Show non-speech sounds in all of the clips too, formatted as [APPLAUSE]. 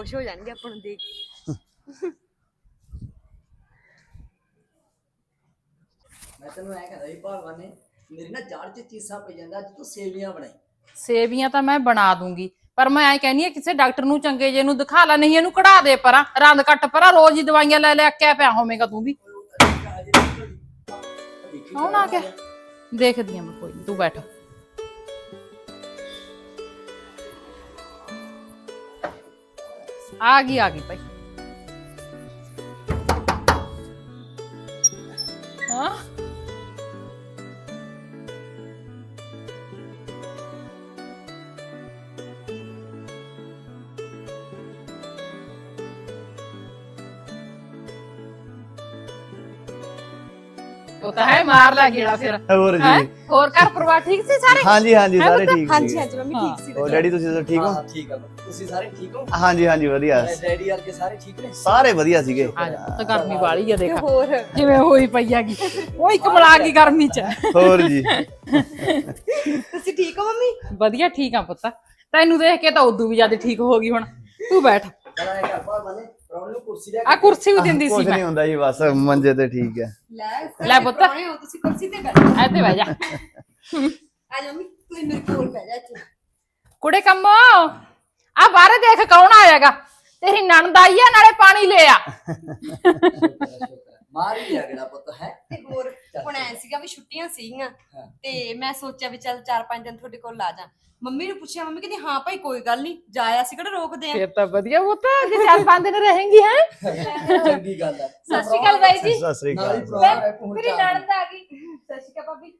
ਖੁਸ਼ ਹੋ ਜਾਣਗੇ ਆਪਾਂ ਨੂੰ ਦੇਖ ਕੇ ਮੈਂ ਤੈਨੂੰ ਐ ਕਹਿੰਦਾ ਸੀ ਭਗਵਾਨ ਨੇ ਮੇਰੀ ਨਾ ਜੜ 'ਚ ਚੀਸਾਂ ਪਈ ਜਾਂਦਾ ਅੱਜ ਤੂੰ ਸੇਵੀਆਂ ਬਣਾਈ ਸੇਵੀਆਂ ਤਾਂ ਮੈਂ ਬਣਾ ਦੂੰਗੀ ਪਰ ਮੈਂ ਐ ਕਹਿੰਨੀ ਆ ਕਿਸੇ ਡਾਕਟਰ ਨੂੰ ਚੰਗੇ ਜੇ ਨੂੰ ਦਿਖਾ ਲੈ ਨਹੀਂ ਇਹਨੂੰ ਕਢਾ ਦੇ ਪਰਾਂ ਰੰਦ ਕੱਟ ਪਰਾਂ ਰੋਜ਼ ਹੀ ਦਵਾਈਆਂ ਲੈ ਲੈ ਅੱਕਿਆ ਪਿਆ ਹੋਵੇਂਗਾ ਤੂੰ ਵੀ ਕੌਣ ਆ ਗਿਆ ਦੇਖਦੀ ਆ ਮੈਂ ਕੋਈ ਨੀ, ਤੂੰ ਬੈਠ ਆ ਗਈ ਆ ਗਈ ਭਾਈ। ਮਾਰ ਲੈ ਗੇੜਾ ਫਿਰ। ਹੋਰ ਹੈਂ? ਜੀ ਹੋਰ ਘਰ ਪਰਿਵਾਰ ਠੀਕ ਸੀ ਸਾਰੇ? ਹਾਂਜੀ ਹਾਂਜੀ ਹੈ ਸਾਰੇ ਪੁੱਤ? ਠੀਕ ਹਾਂਜੀ ਸੀ। ਹਾਂਜੀ ਮੰਮੀ ਹਾਂ। ਠੀਕ ਸੀ ਹੋਰ ਵਧੀਆ। ਡੈਡੀ ਤੁਸੀਂ ਤਾਂ ਠੀਕ ਹੋ? ਹਾਂ, ਠੀਕ ਆ ਤੁਸੀਂ ਸਾਰੇ ਠੀਕ ਹੋ? ਹਾਂਜੀ ਹਾਂਜੀ ਵਧੀਆ। ਡੈਡੀ ਵਰਗੇ ਸਾਰੇ ਠੀਕ ਨੇ? ਸਾਰੇ ਵਧੀਆ ਸੀਗੇ। ਆ ਜਾ ਪੁੱਤ ਗਰਮੀ ਵਾਲੀ ਆ ਤੇ ਦੇਖ। ਹੋਰ। ਜਿਵੇਂ ਹੋਈ ਪਈ ਹੈਗੀ। ਉਹ ਇੱਕ ਬਲਾ ਗਈ ਗਰਮੀ ਚ। ਹੋਰ ਜੀ। ਤੁਸੀਂ ਠੀਕ ਹੋ ਮੰਮੀ? ਵਧੀਆ ਠੀਕ ਆ ਪੁੱਤ। ਤੈਨੂੰ ਦੇਖ ਕੇ ਤਾਂ ਉਦੋਂ ਵੀ ਜ਼ਿਆਦਾ ਠੀਕ ਹੋ ਗਈ ਹੁਣ। ਤੂੰ ਬੈਠ। ਚਲਾ ਐ ਕਰ ਭਗਵਾਨ ਨੇ ਕੁਰਸੀ ਲੈ ਆ ਕੁਰਸੀ ਵੀ ਦਿੰਦੀ ਸੀ ਕੁਝ ਮੈਂ। ਨਹੀਂ ਹੁੰਦਾ ਜੀ ਬਸ ਮੰਜੇ ਤੇ ਠੀਕ ਹੈ। ਲੈ ਲੈ ਪੁੱਤ। ਪ੍ਰਾਹੁਣੇ ਹੋ ਤੁਸੀਂ ਕੁਰਸੀ ਤੇ ਬੈਠੋ ਇੱਥੇ ਬਹਿ ਜਾ। ਆ ਜਾ ਮੰਮੀ ਤੁਸੀਂ ਮੇਰੇ ਕੋਲ ਬਹਿ ਜਾ ਇੱਥੇ। ਕੁੜੇ ਕੰਮੋ ਆ ਬਾਹਰ ਦੇਖ ਕੌਣ ਆਇਆਗਾ। ਤੇਰੀ ਨਣਦ ਆਈ ਆ ਨਾਲੇ ਪਾਣੀ ਲੈ ਆ ਮਾਰ ਹੀ ਲਿਆ ਕਿਹੜਾ ਪੁੱਤ ਹੈ? ਐ ਸੀਗਾ ਵੀ ਛੁੱਟੀਆਂ ਸੀਗੀਆਂ। ਤੇ ਮੈਂ ਸੋਚਿਆ ਵੀ ਚੱਲ 4-5 ਦਿਨ ਤੁਹਾਡੇ ਕੋਲ ਲਾ ਜਾ। ਮੰਮੀ ਨੂੰ ਪੁੱਛਿਆ ਮੰਮੀ ਕਹਿੰਦੀ ਹਾਂ ਭਾਈ ਕੋਈ ਗੱਲ ਨਹੀਂ ਜਾਇਆ ਸੀ ਕਿਹੜਾ ਰੋਕਦੇ ਆ? ਫੇਰ ਤਾਂ ਵਧੀਆ ਪੁੱਤ ਜੇ ਚਾਰ ਪੰਜ ਦਿਨ ਰਹੇਂਗੀ ਹੈ? ਚੰਗੀ ਗੱਲ ਹੈ। ਸਤਿ ਸ਼੍ਰੀ ਅਕਾਲ ਬਾਈ ਜੀ। ਸਤਿ ਸ੍ਰੀ ਨਾਲ ਹੀ ਅਕਾਲ ਪ੍ਰੋਬਲਮ ਹੈ ਹੁਣ ਮੇਰੀ ਚਾਰ ਨਣਦ ਆ ਗਈ। ਸਤਿ ਸ਼੍ਰੀ ਅਕਾਲ ਭਾਬੀ।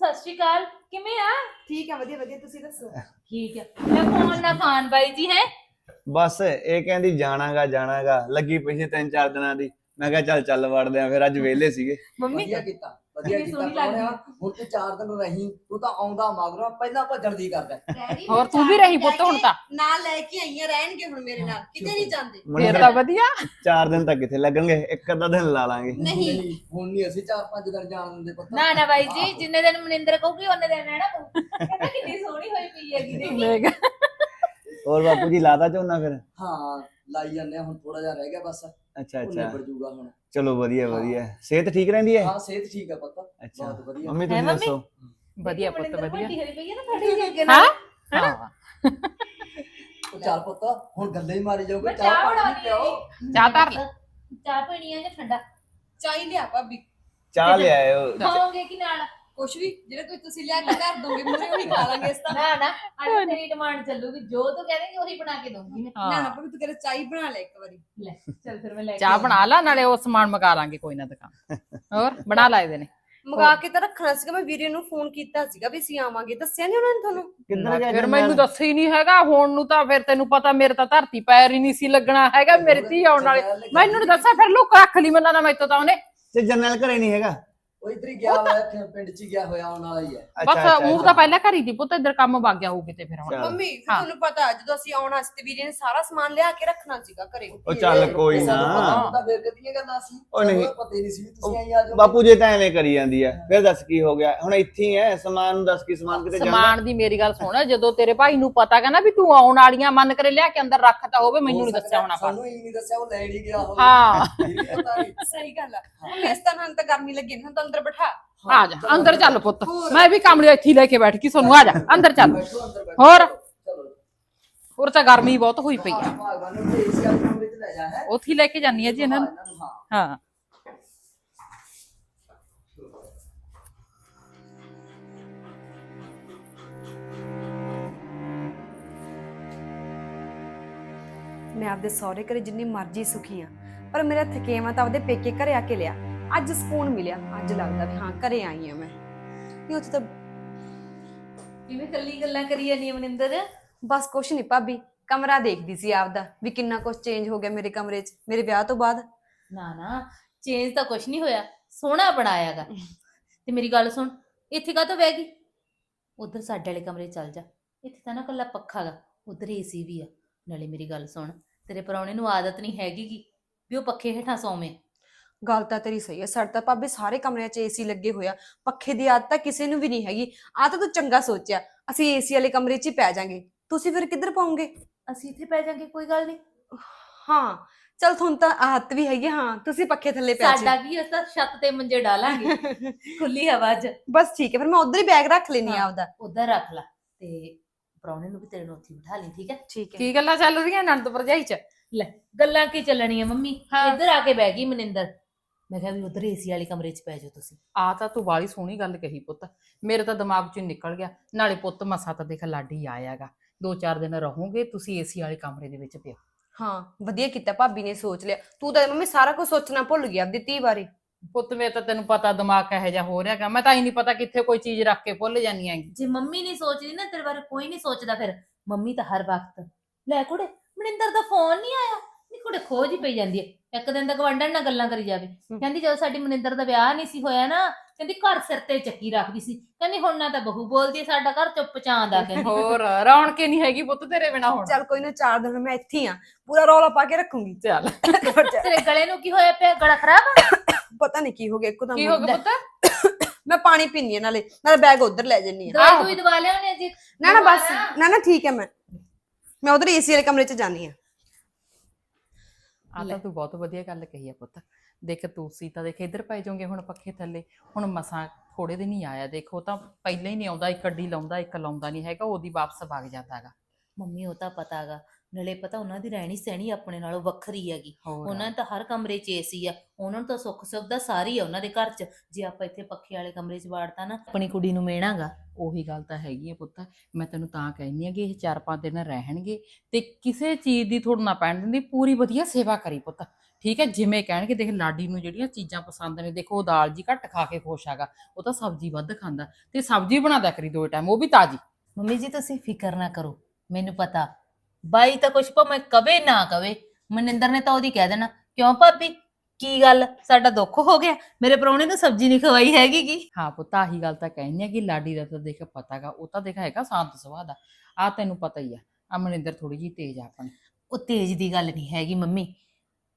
ਸਤਿ ਸ਼੍ਰੀ ਅਕਾਲ। ਕਿਵੇਂ ਆ? ਠੀਕ ਆ ਵਧੀਆ ਵਧੀਆ। ਤੁਸੀਂ ਦੱਸੋ? ਠੀਕ ਹੈ ਮੈਂ ਫੋਨ ਨਾ ਖਾਨ ਬਾਈ ਜੀ ਹੈ? ਬਸ ਇਹ ਕਹਿੰਦੀ ਜਾਣਾਗਾ ਜਾਣਾਗਾ। ਲੱਗੀ ਪਈ ਸੀ ਤਿੰਨ ਚਾਰ ਦਿਨਾਂ ਦੀ। ਮੈਂ ਕਿਹਾ ਚੱਲ ਚੱਲ ਵੜਦੇ ਆ ਫਿਰ ਅੱਜ ਵਿਹਲੇ ਸੀਗੇ। ਮੰਮੀ ਵਧੀਆ ਕੀਤਾ। ਵਧੀਆ ਕਿੰਨੀ ਕੀਤਾ ਸੋਹਣੀ। ਹੁਣ ਤੇ ਚਾਰ ਦਿਨ ਰਹੀ ਤੂੰ ਤਾਂ ਆਉਂਦਾ ਮਗਰੋਂ ਪਹਿਲਾਂ ਭੱਜਣ ਦੀ ਕਰਦਾ ਹੋਰ ਤੂੰ ਵੀ ਰਹੀ ਪੁੱਤ ਹੁਣ ਤਾਂ। ਨਾਲ ਲੈ ਕੇ ਆਈਆਂ ਰਹਿਣਗੇ ਹੁਣ ਮੇਰੇ ਨਾਲ ਕਿਤੇ ਨਹੀਂ ਜਾਂਦੇ। ਫੇਰ ਤਾਂ ਵਧੀਆ। ਚਾਰ ਦਿਨ ਤੱਕ ਕਿੱਥੇ ਲੱਗਣਗੇ ਇੱਕ ਅੱਧਾ ਦਿਨ ਲਾ ਲਾਂਗੇ। ਨਹੀਂ। ਹੁਣ ਨਹੀਂ ਅਸੀਂ ਚਾਰ ਪੰਜ ਦਿਨ ਜਾਣ ਦਿੰਦੇ ਪੁੱਤ। ਨਾ ਨਾ ਬਾਈ ਜੀ ਜਿੰਨੇ ਦਿਨ ਮਨਿੰਦਰ ਕਹੂਗੀ ਉਹਨੇ ਦਿਨ ਰਹਿਣਾ ਕਹਿੰਦਾ ਕਿੰਨੀ ਸੋਹਣੀ ਹੋਈ ਪਈ ਹੈਗੀ ਦੇਖੀ। ਦੇਖ। ਹੋਰ ਬਾਪੂ ਜੀ ਲਾਤਾ ਝੋਨਾ ਫਿਰ? ਹਾਂ ਲਾਈ ਜਾਂਦੇ ਆ, ਹੁਣ ਥੋੜਾ ਜਿਹਾ ਰਹਿ ਗਿਆ ਬਸ। ਅੱਛਾ ਉਹ ਅੱਛਾ। ਨਿਬੜ ਜੂਗਾ ਹੁਣ। ਚਲੋ ਵਧੀਆ ਵਧੀਆ। ਸਿਹਤ ਠੀਕ ਰਹਿੰਦੀ ਹੈ? ਹਾਂ ਸਿਹਤ ਠੀਕ ਆ ਪੁੱਤ। ਅੱਛਾ। ਬਹੁਤ ਵਧੀਆ। ਮੰਮੀ ਹੈ ਤੁਸੀਂ? ਦੱਸੋ? ਵਧੀਆ ਪੁੱਤ ਵਧੀਆ। ਪਈ ਹੈ ਨਾ ਤੁਹਾਡੀ ਜੀ ਅੱਗੇ ਹਾਂ? ਨਾਲ? ਹਾਂ। ਉਹ ਚੱਲ ਪੁੱਤ ਹੁਣ ਗੱਲੇ ਹੀ ਮਾਰੀ ਜਾਓਗੇ ਚਾਹ ਚਾਹ ਪਾਣੀ ਪਿਓ। ਚਾਹ ਧਰ ਲੈ। ਚਾਹ ਪੀਣੀ ਹੈ ਜਾਂ ਠੰਡਾ? ਚਾਹੀ ਲਿਆ ਭਾਬੀ। ਚਾਹ ਲਿਆਇਓ ਖਾਓਗੇ ਕਿ ਨਾਲ? ਕੁਛ ਵੀ ਜਿਹੜੇ ਕੋਈ ਤੁਸੀਂ ਲਿਆ ਕੇ ਧਰ ਦੋਗੇ ਮੂਰੇ ਉਹੀ ਖਾ ਲਾਂਗੇ ਇਸ ਤਾਂ। ਨਾ ਨਾ ਅੱਜ ਤੇਰੀ ਡਿਮਾਂਡ ਚੱਲੂਗੀ ਜੋ ਤੂੰ ਕਹੇਂਗੀ ਉਹੀ ਬਣਾ ਕੇ ਦਊਂਗੀ। ਮੈਂ ਨਾ ਨਾ ਹਾਂ। ਭਾਬੀ ਤੂੰ ਕਹਿੰਦਾ ਚਾਹੀ ਬਣਾ ਲੈ ਇੱਕ ਵਾਰੀ। ਲੈ ਚੱਲ ਫਿਰ ਮੈਂ ਲੈ ਕੇ ਚਾਹ ਬਣਾ ਲਾ ਨਾਲੇ ਉਹ ਸਮਾਨ ਮਗਾ ਲਾਂਗੇ ਕੋਈ ਨਾ ਦੁਕਾਨ। ਹੋਰ ਬਣਾ ਲਾ ਇਹਦੇ ਨੇ। ਮੰਗਾ ਕੇ ਤਾਂ ਰੱਖਣਾ ਸੀਗਾ ਮੈਂ ਵੀਰੇ ਨੂੰ ਫੋਨ ਕੀਤਾ ਸੀਗਾ ਵੀ ਅਸੀਂ ਆਵਾਂਗੇ। ਦੱਸਿਆ ਨਹੀਂ ਉਹਨਾਂ ਨੇ ਤੁਹਾਨੂੰ? ਗਿਆ ਫਿਰ ਮੈਨੂੰ ਦੱਸ ਹੀ ਨਹੀਂ ਹੈਗਾ ਹੁਣ ਨੂੰ ਤਾਂ ਫਿਰ ਤੈਨੂੰ ਪਤਾ ਮੇਰੇ ਤਾਂ ਧਰਤੀ ਪੈਰ ਹੀ ਨਹੀਂ ਸੀ ਲੱਗਣਾ ਹੈਗਾ ਮੇਰੀ ਧੀ ਆਉਣ ਵਾਲੇ। ਮੈਨੂੰ ਨੀ ਦੱਸਿਆ ਫਿਰ ਲੋਕ ਰੱਖ ਲਈ ਮੈਨੂੰ ਨਾ ਮੈਥੋਂ ਤਾਂ ਉਹਨੇ। ਤੇ ਜਨਰਲ ਘਰੇ ਨਹੀਂ ਹੈਗਾ? ਉਹ ਇਧਰ ਹੀ ਗਿਆ ਹੋਇਆ ਇੱਥੇ ਪਿੰਡ 'ਚ ਹੀ ਗਿਆ ਹੋਇਆ ਆਉਣ ਵਾਲਾ ਹੀ ਹੈ। ਬਸ ਉਹ ਤਾਂ ਪਹਿਲਾਂ ਘਰੀ ਦੀ ਪੁੱਤ ਇੱਧਰ ਕੰਮ ਵਗ ਗਿਆ ਹੋਊ ਕਿਤੇ ਫਿਰ ਹੁਣ। ਮੰਮੀ ਫਿਰ ਹਾਂ। ਤੁਹਾਨੂੰ ਪਤਾ ਜਦੋਂ ਅਸੀਂ ਆਉਣਾ ਸੀ ਤੇ ਵੀਰੇ ਨੇ ਸਾਰਾ ਸਮਾਨ ਲਿਆ ਕੇ ਰੱਖਣਾ ਸੀਗਾ ਘਰੇ। ਉਹ ਚੱਲ ਕੋਈ ਨਾ। ਤਾਂ ਫਿਰ ਕਦੀਆਂ ਗੱਲਾਂ ਸੀ ਉਹ ਨਹੀਂ। ਸਾਨੂੰ ਪਤਾ ਹੀ ਨਹੀਂ ਸੀ ਵੀ ਤੁਸੀਂ ਆਈ ਆ ਜਾਓ। ਬਾਪੂ ਜੇ ਤਾਂ ਐਵੇਂ ਕਰੀ ਜਾਂਦੀ ਹੈ ਫਿਰ ਦੱਸ ਕੀ ਹੋ ਗਿਆ। ਹੁਣ ਇੱਥੇ ਹੀ ਹੈ ਸਮਾਨ ਨੂੰ ਦੱਸ ਕੀ ਸਮਾਨ ਕਿਤੇ ਜਾਂਦਾ ਸਮਾਨ ਦੀ ਮੇਰੀ ਗੱਲ ਸੁਣ ਜਦੋਂ ਤੇਰੇ ਭਾਈ ਨੂੰ ਪਤਾ ਕਹਿੰਦਾ ਵੀ ਤੂੰ ਆਉਣ ਵਾਲੀਆਂ ਮੰਨ ਕਰੇ ਲਿਆ ਕੇ ਅੰਦਰ ਰੱਖਤਾ ਹੋਵੇ ਮੈਨੂੰ ਨਹੀਂ ਦੱਸਿਆ ਹੋਣਾ ਸਾਨੂੰ ਹੀ ਨਹੀਂ ਦੱਸਿਆ ਉਹ ਲੈਣ ਹੀ ਗਿਆ ਹੋਵੇ। ਹਾਂ। ਇਹ ਵੀ ਪਤਾ ਨਹੀਂ ਸਹੀ ਗੱਲ ਆ। ਮੰਮੀ ਇਸ ਤਰ੍ਹਾਂ ਤਾਂ ਗਰਮੀ ਲੱਗੀ ਨਾ ਤਾਂ ਅੰਦਰ ਬਿਠਾ। ਆ ਜਾ ਅੰਦਰ ਚੱਲ। ਪੁੱਤ। ਮੈਂ ਵੀ ਕਮਰੇ ਇੱਥੇ ਹੀ ਲੈ ਕੇ ਬੈਠ ਗਈ ਸੋਨੂੰ ਆ ਜਾ ਅੰਦਰ ਚੱਲ। ਹੋਰ? ਹੋਰ ਤਾਂ ਗਰਮੀ ਬਹੁਤ ਹੋਈ ਪਈ ਆ। ਭਗਵਾਨ ਨੂੰ ਤੇ ਇਸ ਗੱਲ ਨੂੰ ਵਿੱਚ ਲੈ ਜਾ ਹੈ। ਉੱਥੇ ਹੀ ਲੈ ਕੇ ਜਾਨੀ ਆ ਜੀ ਇਹਨਾਂ ਨੂੰ। ਇਹਨਾਂ ਨੂੰ ਹਾਂ। ਹਾਂ। ਮੈਂ ਆਪਦੇ ਸਹੁਰੇ ਘਰੇ ਜਿੰਨੀ ਮਰਜ਼ੀ ਸੁਖੀ ਆ ਪਰ ਮੇਰਾ ਥਕੇਵਾਂ ਤਾਂ ਆਪਦੇ ਪੇਕੇ ਘਰੇ ਆ ਕੇ ਲਿਆ। ਅੱਜ ਸਕੂਨ ਮਿਲਿਆ, ਅੱਜ ਲੱਗਦਾ ਵੀ ਹਾਂ, ਘਰੇ ਆਈ ਆ ਮੈਂ। ਨਹੀਂ ਉੱਥੇ ਤਾਂ ਕਿਵੇਂ ਕੱਲੀ ਗੱਲਾਂ ਕਰੀ ਜਾਂਦੀ ਹੈ ਮਨਿੰਦਰ? ਬਸ ਕੁਛ ਨਹੀਂ ਭਾਬੀ, ਕਮਰਾ ਦੇਖਦੀ ਸੀ ਆਪਦਾ, ਵੀ ਕਿੰਨਾ ਕੁਛ ਚੇਂਜ ਹੋ ਗਿਆ ਮੇਰੇ ਕਮਰੇ 'ਚ, ਮੇਰੇ ਵਿਆਹ ਤੋਂ ਬਾਅਦ। ਨਾ ਨਾ ਚੇਂਜ ਤਾਂ ਕੁਛ ਨਹੀਂ ਹੋਇਆ, ਸੋਹਣਾ ਬਣਾਇਆਗਾ ਤੇ ਮੇਰੀ ਗੱਲ ਸੁਣ, ਇੱਥੇ ਕਾ ਬਹਿ ਗਈ? ਉਧਰ ਸਾਡੇ ਵਾਲੇ ਕਮਰੇ 'ਚ ਚੱਲ ਜਾ, ਇੱਥੇ ਤਾਂ ਨਾ ਕੱਲਾ ਪੱਖਾ ਗਾ, ਉਧਰ ਏਸੀ ਵੀ ਆ। ਨਾਲੇ ਮੇਰੀ ਗੱਲ ਸੁਣ, ਤੇਰੇ ਪਰੌਣੇ ਨੂੰ ਆਦਤ ਨਹੀਂ ਹੈਗੀ ਗੀ ਵੀ ਉਹ ਪੱਖੇ ਹੇਠਾਂ ਸੌਵੇਂ। ਗੱਲ ਤਾਂ ਤੇਰੀ ਸਹੀ ਹੈ ਸਾਡੇ ਤਾਂ ਭਾਬੀ ਸਾਰੇ ਕਮਰਿਆਂ 'ਚ ਏਸੀ ਲੱਗੇ ਹੋਇਆ ਪੱਖੇ ਦੀ ਆਦਤ ਤਾਂ ਕਿਸੇ ਨੂੰ ਵੀ ਨਹੀਂ ਹੈਗੀ ਆ ਤਾਂ ਤੂੰ ਚੰਗਾ ਸੋਚਿਆ ਅਸੀਂ ਏਸੀ ਵਾਲੇ ਕਮਰੇ 'ਚ ਹੀ ਪੈ ਜਾਾਂਗੇ ਤੁਸੀਂ ਫਿਰ ਕਿੱਧਰ ਪਾਉਂਗੇ? ਅਸੀਂ ਇੱਥੇ ਪੈ ਜਾਾਂਗੇ ਕੋਈ ਗੱਲ ਨਹੀਂ। ਹਾਂ ਚਲ ਤੁਹਾਨੂੰ ਤਾਂ ਆਦਤ ਵੀ ਹੈਗੀ ਹਾਂ ਤੁਸੀਂ ਪੱਖੇ ਥੱਲੇ ਪੈ ਸਾਡਾ ਜਾਓ ਕੀ ਅਸੀਂ ਤਾਂ ਛੱਤ ਤੇ ਮੰਜੇ ਡਾਲਾਂਗੇ [LAUGHS] ਖੁੱਲੀ ਹਵਾ 'ਚ। ਬਸ ਠੀਕ ਹੈ ਫਿਰ ਮੈਂ ਉਧਰ ਹੀ ਬੈਗ ਰੱਖ ਲੈਣੀ ਆ। ਆਪਦਾ। ਉਧਰ ਰੱਖ ਲੈ ਤੇ ਪ੍ਰਾਹੁਣੇ ਨੂੰ ਵੀ ਤੇਰੇ ਨੂੰ ਉੱਥੇ ਬਿਠਾ ਲਈ ਠੀਕ ਹੈ? ਠੀਕ ਹੈ। ਕੀ ਗੱਲਾਂ ਚੱਲ ਰਹੀਆਂ ਨੰਦ ਭਰਜਾਈ ਚ? ਗੱਲਾਂ ਕੀ ਚੱਲਣੀਆਂ ਮੰਮੀ। ਇੱਧਰ ਆ ਕੇ ਬਹਿ ਗਈ ਮਨਿੰਦਰ। ਮੈਂ ਕਿਹਾ ਵੀ ਉਧਰ ਏਸੀ ਵਾਲੇ ਕਮਰੇ 'ਚ ਪੈ ਜਾਓ ਤੁਸੀਂ। ਆ ਤਾਂ ਤੂੰ ਬਾਲੀ ਸੋਹਣੀ ਗੱਲ ਕਹੀ ਪੁੱਤ। ਮੇਰੇ ਤਾਂ ਦਿਮਾਗ ਚੋਂ ਹੀ ਨਿਕਲ ਗਿਆ। ਨਾਲੇ ਪੁੱਤ ਮਸਾ ਤਾਂ ਦੇਖ ਲਾਡੀ ਆਇਆਗਾ। ਦੋ ਚਾਰ ਦਿਨ ਰਹੋਗੇ ਤੁਸੀਂ ਏਸੀ ਵਾਲੇ ਕਮਰੇ ਦੇ ਵਿੱਚ ਪਿਓ। ਹਾਂ ਵਧੀਆ ਕੀਤਾ ਭਾਬੀ ਨੇ ਸੋਚ ਲਿਆ। ਤੂੰ ਤਾਂ ਮੰਮੀ ਸਾਰਾ ਕੁਝ ਸੋਚਣਾ ਭੁੱਲ ਗਈ ਆਪਦੀ ਧੀ ਬਾਰੇ ਪੁੱਤ ਮੇਰੇ ਤਾਂ ਤੈਨੂੰ ਪਤਾ ਦਿਮਾਗ ਇਹੋ ਜਿਹਾ ਹੋ ਰਿਹਾਗਾ। ਮੈਂ ਤਾਂ ਹੀ ਨਹੀਂ ਪਤਾ ਕਿੱਥੇ ਕੋਈ ਚੀਜ਼ ਰੱਖ ਕੇ ਭੁੱਲ ਜਾਨੀ ਹੈਗੀ। ਜੇ ਮੰਮੀ ਨਹੀਂ ਸੋਚਦੀ ਨਾ ਤੇਰੇ ਬਾਰੇ ਕੋਈ ਨਹੀਂ ਸੋਚਦਾ ਫਿਰ। ਮੰਮੀ ਤਾਂ ਹਰ ਵਕਤ ਲੈ ਕੁੜੇ ਮਨਿੰਦਰ ਦਾ ਫੋਨ ਨਹੀਂ ਆਇਆ। ਕੁੜੇ ਖੋਜ ਹੀ ਪਈ ਜਾਂਦੀ ਹੈ। ਇੱਕ ਦਿਨ ਤਾਂ ਗਵੰਡਣ ਨਾਲ ਗੱਲਾਂ ਕਰੀ ਜਾਵੇ। ਕਹਿੰਦੀ ਜਦੋਂ ਸਾਡੀ ਮਨਿੰਦਰ ਦਾ ਵਿਆਹ ਨਹੀਂ ਸੀ ਹੋਇਆ ਨਾ ਕਹਿੰਦੀ ਘਰ ਸਿਰ ਤੇ ਚੱਕੀ ਰੱਖਦੀ ਸੀ। ਕਹਿੰਦੀ ਹੁਣ ਨਾ ਤਾਂ ਬਹੂ ਬੋਲਦੀ ਹੈ, ਸਾਡਾ ਘਰ ਚੁੱਪ ਚਾਂਦ ਆ ਕਹਿੰਦੀ। ਹੋਰ ਰੌਣਕ ਹੀ ਨਹੀਂ ਹੈਗੀ ਪੁੱਤ ਤੇਰੇ ਬਿਨਾ ਹੁਣ। ਚੱਲ ਕੋਈ ਨਾ ਚਾਰ ਦਿਨ ਮੈਂ ਇੱਥੇ ਹੀ ਆ। ਪੂਰਾ ਰੌਲਾ ਪਾ ਕੇ ਰੱਖੂੰਗੀ। ਚੱਲ। ਤੇਰੇ ਗਲੇ ਨੂੰ ਕੀ ਹੋਇਆ ਪਿਆ? ਗਲਾ ਖਰਾਬ ਆ? ਪਤਾ ਨਹੀਂ ਕੀ ਹੋ ਗਿਆ ਇੱਕੋ ਦਮ ਕੀ ਹੋ ਗਿਆ ਪੁੱਤ? ਮੈਂ ਪਾਣੀ ਪੀਣੀ ਆ ਨਾਲੇ ਨਾਲੇ ਬੈਗ ਉਧਰ ਲੈ ਜੰਨੀ ਆ ਦਵਾਈ ਦੂਈ ਦਵਾ ਲਿਆਉਣੇ ਜੀ। ਨਾ ਨਾ ਬਸ। ਨਾ ਨਾ ਠੀਕ ਹੈ ਮੈਂ। ਮੈਂ ਉਧਰ ਏਸੀ ਵਾਲੇ ਕਮਰੇ 'ਚ ਜਾਨੀ ਆ ਆ ਤਾਂ ਤੂੰ ਬਹੁਤ ਵਧੀਆ ਗੱਲ ਕਹੀ ਆ ਪੁੱਤ। ਦੇਖ ਤੁਸੀਂ ਤਾਂ ਦੇਖ ਇੱਧਰ ਪੈ ਜਾਓਗੇ ਹੁਣ ਪੱਖੇ ਥੱਲੇ। ਹੁਣ ਮਸਾਂ ਥੋੜੇ ਦਿਨ ਹੀ ਆਇਆ ਦੇਖੋ ਤਾਂ ਪਹਿਲਾਂ ਹੀ ਨਹੀਂ ਆਉਂਦਾ ਇੱਕ ਅੱਡੀ ਲਾਉਂਦਾ ਇੱਕ ਲਾਉਂਦਾ ਨਹੀਂ ਹੈਗਾ ਉਹਦੀ ਵਾਪਸ ਵਗ ਜਾਂਦਾਗਾ। ਮੰਮੀ ਉਹ ਤਾਂ ਪਤਾਗਾ ਨਾਲੇ ਪਤਾ ਉਹਨਾਂ ਦੀ ਰਹਿਣੀ ਸਹਿਣੀ ਆਪਣੇ ਨਾਲੋਂ ਵੱਖਰੀ ਹੈਗੀ। ਹੋਰ ਉਹਨਾਂ ਨੇ ਤਾਂ ਹਰ ਕਮਰੇ 'ਚ ਏਸੀ ਆ ਉਹਨਾਂ ਨੂੰ ਤਾਂ ਸੁੱਖ ਸੁਵਿਧਾ ਸਾਰੀ ਆ ਉਹਨਾਂ ਦੇ ਘਰ 'ਚ। ਜੇ ਆਪਾਂ ਇੱਥੇ ਪੱਖੇ ਵਾਲੇ ਕਮਰੇ 'ਚ ਵਾੜਤਾ ਨਾ ਆਪਣੀ ਕੁੜੀ ਨੂੰ ਮਿਹਣਾਗਾ ਉਹੀ ਗੱਲ ਤਾਂ ਹੈਗੀ ਹੈ ਪੁੱਤ। ਮੈਂ ਤੈਨੂੰ ਤਾਂ ਕਹਿੰਦੀ ਆ ਕਿ ਇਹ ਚਾਰ ਪੰਜ ਦਿਨ ਰਹਿਣਗੇ ਤੇ ਕਿਸੇ ਚੀਜ਼ ਦੀ ਥੋੜ ਨਾ ਪੈਣ ਦਿੰਦੀ ਪੂਰੀ ਵਧੀਆ ਸੇਵਾ ਕਰੀ ਪੁੱਤ। ਠੀਕ ਹੈ ਜਿਵੇਂ ਕਹਿਣਗੇ ਦੇਖ ਲਾਡੀ ਨੂੰ ਜਿਹੜੀਆਂ ਚੀਜ਼ਾਂ ਪਸੰਦ ਨੇ ਦੇਖੋ ਉਹ ਦਾਲ ਜੀ ਘੱਟ ਖਾ ਕੇ ਖੁਸ਼ ਹੈਗਾ ਉਹ ਤਾਂ ਸਬਜ਼ੀ ਵੱਧ ਖਾਂਦਾ। ਤੇ ਸਬਜ਼ੀ ਬਣਾ ਦਿਆ ਕਰੀ ਦੋ ਟਾਈਮ ਉਹ ਵੀ ਤਾਜੀ। ਮੰਮੀ ਜੀ ਤੁਸੀਂ ਫਿਕਰ ਨਾ ਕਰੋ ਮੈਨੂੰ ਪਤਾ ਬਾਈ ਤਾਂ ਕੁਛ ਭਾਵੇਂ ਕਵੇ ਨਾ ਕਵੇ ਮਨਿੰਦਰ ਨੇ ਤਾਂ ਉਹਦੀ ਕਹਿ ਦੇਣਾ ਕਿਉਂ ਭਾਬੀ? ਕੀ ਗੱਲ? ਸਾਡਾ ਦੁੱਖ ਹੋ ਗਿਆ? ਮੇਰੇ ਪ੍ਰਾਹੁਣੇ ਨੂੰ ਸਬਜ਼ੀ ਨਹੀਂ ਖਵਾਈ ਹੈਗੀ ਕੀ ਹਾਂ ਪੁੱਤ ਆਹੀ ਗੱਲ ਤਾਂ ਕਹਿੰਦੀ ਆ ਕਿ ਲਾਡੀ ਦਾ ਤਾਂ ਦੇਖ ਪਤਾਗਾ ਉਹ ਤਾਂ ਦੇਖ ਹੈਗਾ ਸ਼ਾਂਤ ਸੁਭਾਅ ਦਾ ਆ ਤੈਨੂੰ ਪਤਾ ਹੀ ਆ ਅਮਰਿੰਦਰ ਥੋੜੀ ਜੀ ਤੇਜ਼ ਆ ਆਪਣੀ। ਉਹ ਤੇਜ ਦੀ ਗੱਲ ਨਹੀਂ ਹੈਗੀ ਮੰਮੀ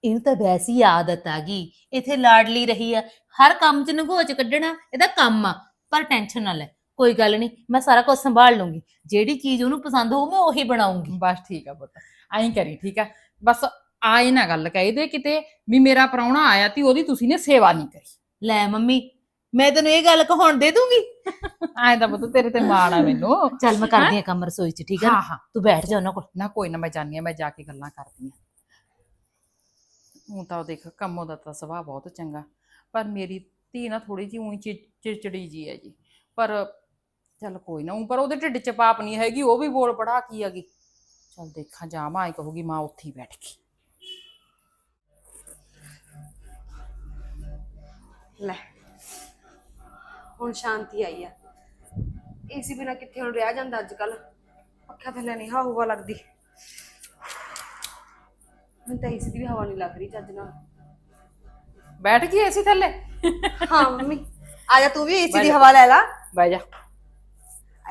ਇਹਨੂੰ ਤਾਂ ਵੈਸੀ ਹੀ ਆਦਤ ਆ ਗਈ ਇੱਥੇ ਲਾਡਲੀ ਰਹੀ ਆ ਹਰ ਕੰਮ 'ਚ ਨਗੋਚ ਕੱਢਣਾ ਇਹਦਾ ਕੰਮ ਆ ਪਰ ਟੈਨਸ਼ਨ ਨਾ ਲੈ। ਕੋਈ ਗੱਲ ਨਹੀਂ ਮੈਂ ਸਾਰਾ ਕੁਝ ਸੰਭਾਲ ਲੂੰਗੀ ਜਿਹੜੀ ਚੀਜ਼ ਉਹਨੂੰ ਪਸੰਦ ਹੋਊ ਮੈਂ ਉਹੀ ਬਣਾਉਂਗੀ ਬਸ ਠੀਕ ਆ ਪੁੱਤ ਐਂ ਕਰੀ ਠੀਕ ਆ? ਬਸ ਆਏ ਨਾ ਗੱਲ ਕਹੀ ਦੇ ਕਿਤੇ ਵੀ ਮੇਰਾ ਪ੍ਰਾਹੁਣਾ ਆਇਆ ਤੀ ਉਹਦੀ ਤੁਸੀਂ ਨੇ ਸੇਵਾ ਨਹੀਂ ਕਰੀ। ਲੈ ਮੰਮੀ ਮੈਂ ਤੈਨੂੰ ਇਹ ਗੱਲ ਕਹਾਉਣ ਦੇ ਦੂੰਗੀ। ਐਂ ਤਾਂ ਪੁੱਤ ਤੇਰੇ ਤੇ ਮਾਣ ਆ ਮੈਨੂੰ। ਚੱਲ ਮੈਂ ਕਰਦੀ ਆ ਕੰਮ ਰਸੋਈ 'ਚ ਠੀਕ ਹਾਂ? ਹਾਂ। ਤੂੰ ਬੈਠ ਜਾ ਉਹਨਾਂ ਕੋਲ। ਨਾ ਕੋਈ ਨਾ ਮੈਂ ਜਾਣੀ ਆ ਮੈਂ ਜਾ ਕੇ ਗੱਲਾਂ ਕਰਦੀ ਆ ਉਹ ਤਾਂ ਦੇਖ ਕੰਮੋਂ ਦਾ ਤਾਂ ਸੁਭਾਅ ਬਹੁਤ ਚੰਗਾ ਪਰ ਮੇਰੀ ਧੀ ਨਾ ਥੋੜੀ ਜਿਹੀ ਉਹੀ ਚਿੜਚਿੜੀ ਜੀ ਹੈ ਜੀ। ਪਰ ਚੱਲ ਕੋਈ ਨਾ ਊਂ ਪਰ ਉਹਦੇ ਢਿੱਡ 'ਚ ਪਾਪ ਨਹੀਂ ਹੈਗੀ ਉਹ ਵੀ ਬੋਲ ਪੜਾ ਕੀ ਹੈਗੀ। ਚੱਲ ਦੇਖਾਂ ਜਾਵਾਂ ਐ ਕਹੂਗੀ ਮਾਂ ਉੱਥੇ ਹੀ ਬੈਠ ਗਈ। ਲੈ ਹੁਣ ਸ਼ਾਂਤੀ ਆਈ ਆ। ਏਸੀ ਬਿਨਾ ਕਿੱਥੇ ਹੁਣ ਰਿਹਾ ਜਾਂਦਾ ਅੱਜ ਕੱਲ ਪੱਖਾ ਥੱਲੇ ਨਹੀਂ ਹਵਾ ਲੱਗਦੀ। ਮੈਨੂੰ ਤਾਂ ਏਸੀ ਦੀ ਵੀ ਹਵਾ ਨਹੀਂ ਲੱਗ ਰਹੀ ਚੱਜ ਨਾਲ। ਬੈਠ ਗਈ ਐਸੀ ਥੱਲੇ? ਹਾਂ ਮੰਮੀ। ਆ ਜਾ ਤੂੰ ਵੀ ਏਸੀ ਦੀ ਹਵਾ ਲੈ ਲਾ। ਬਹਿ ਜਾ।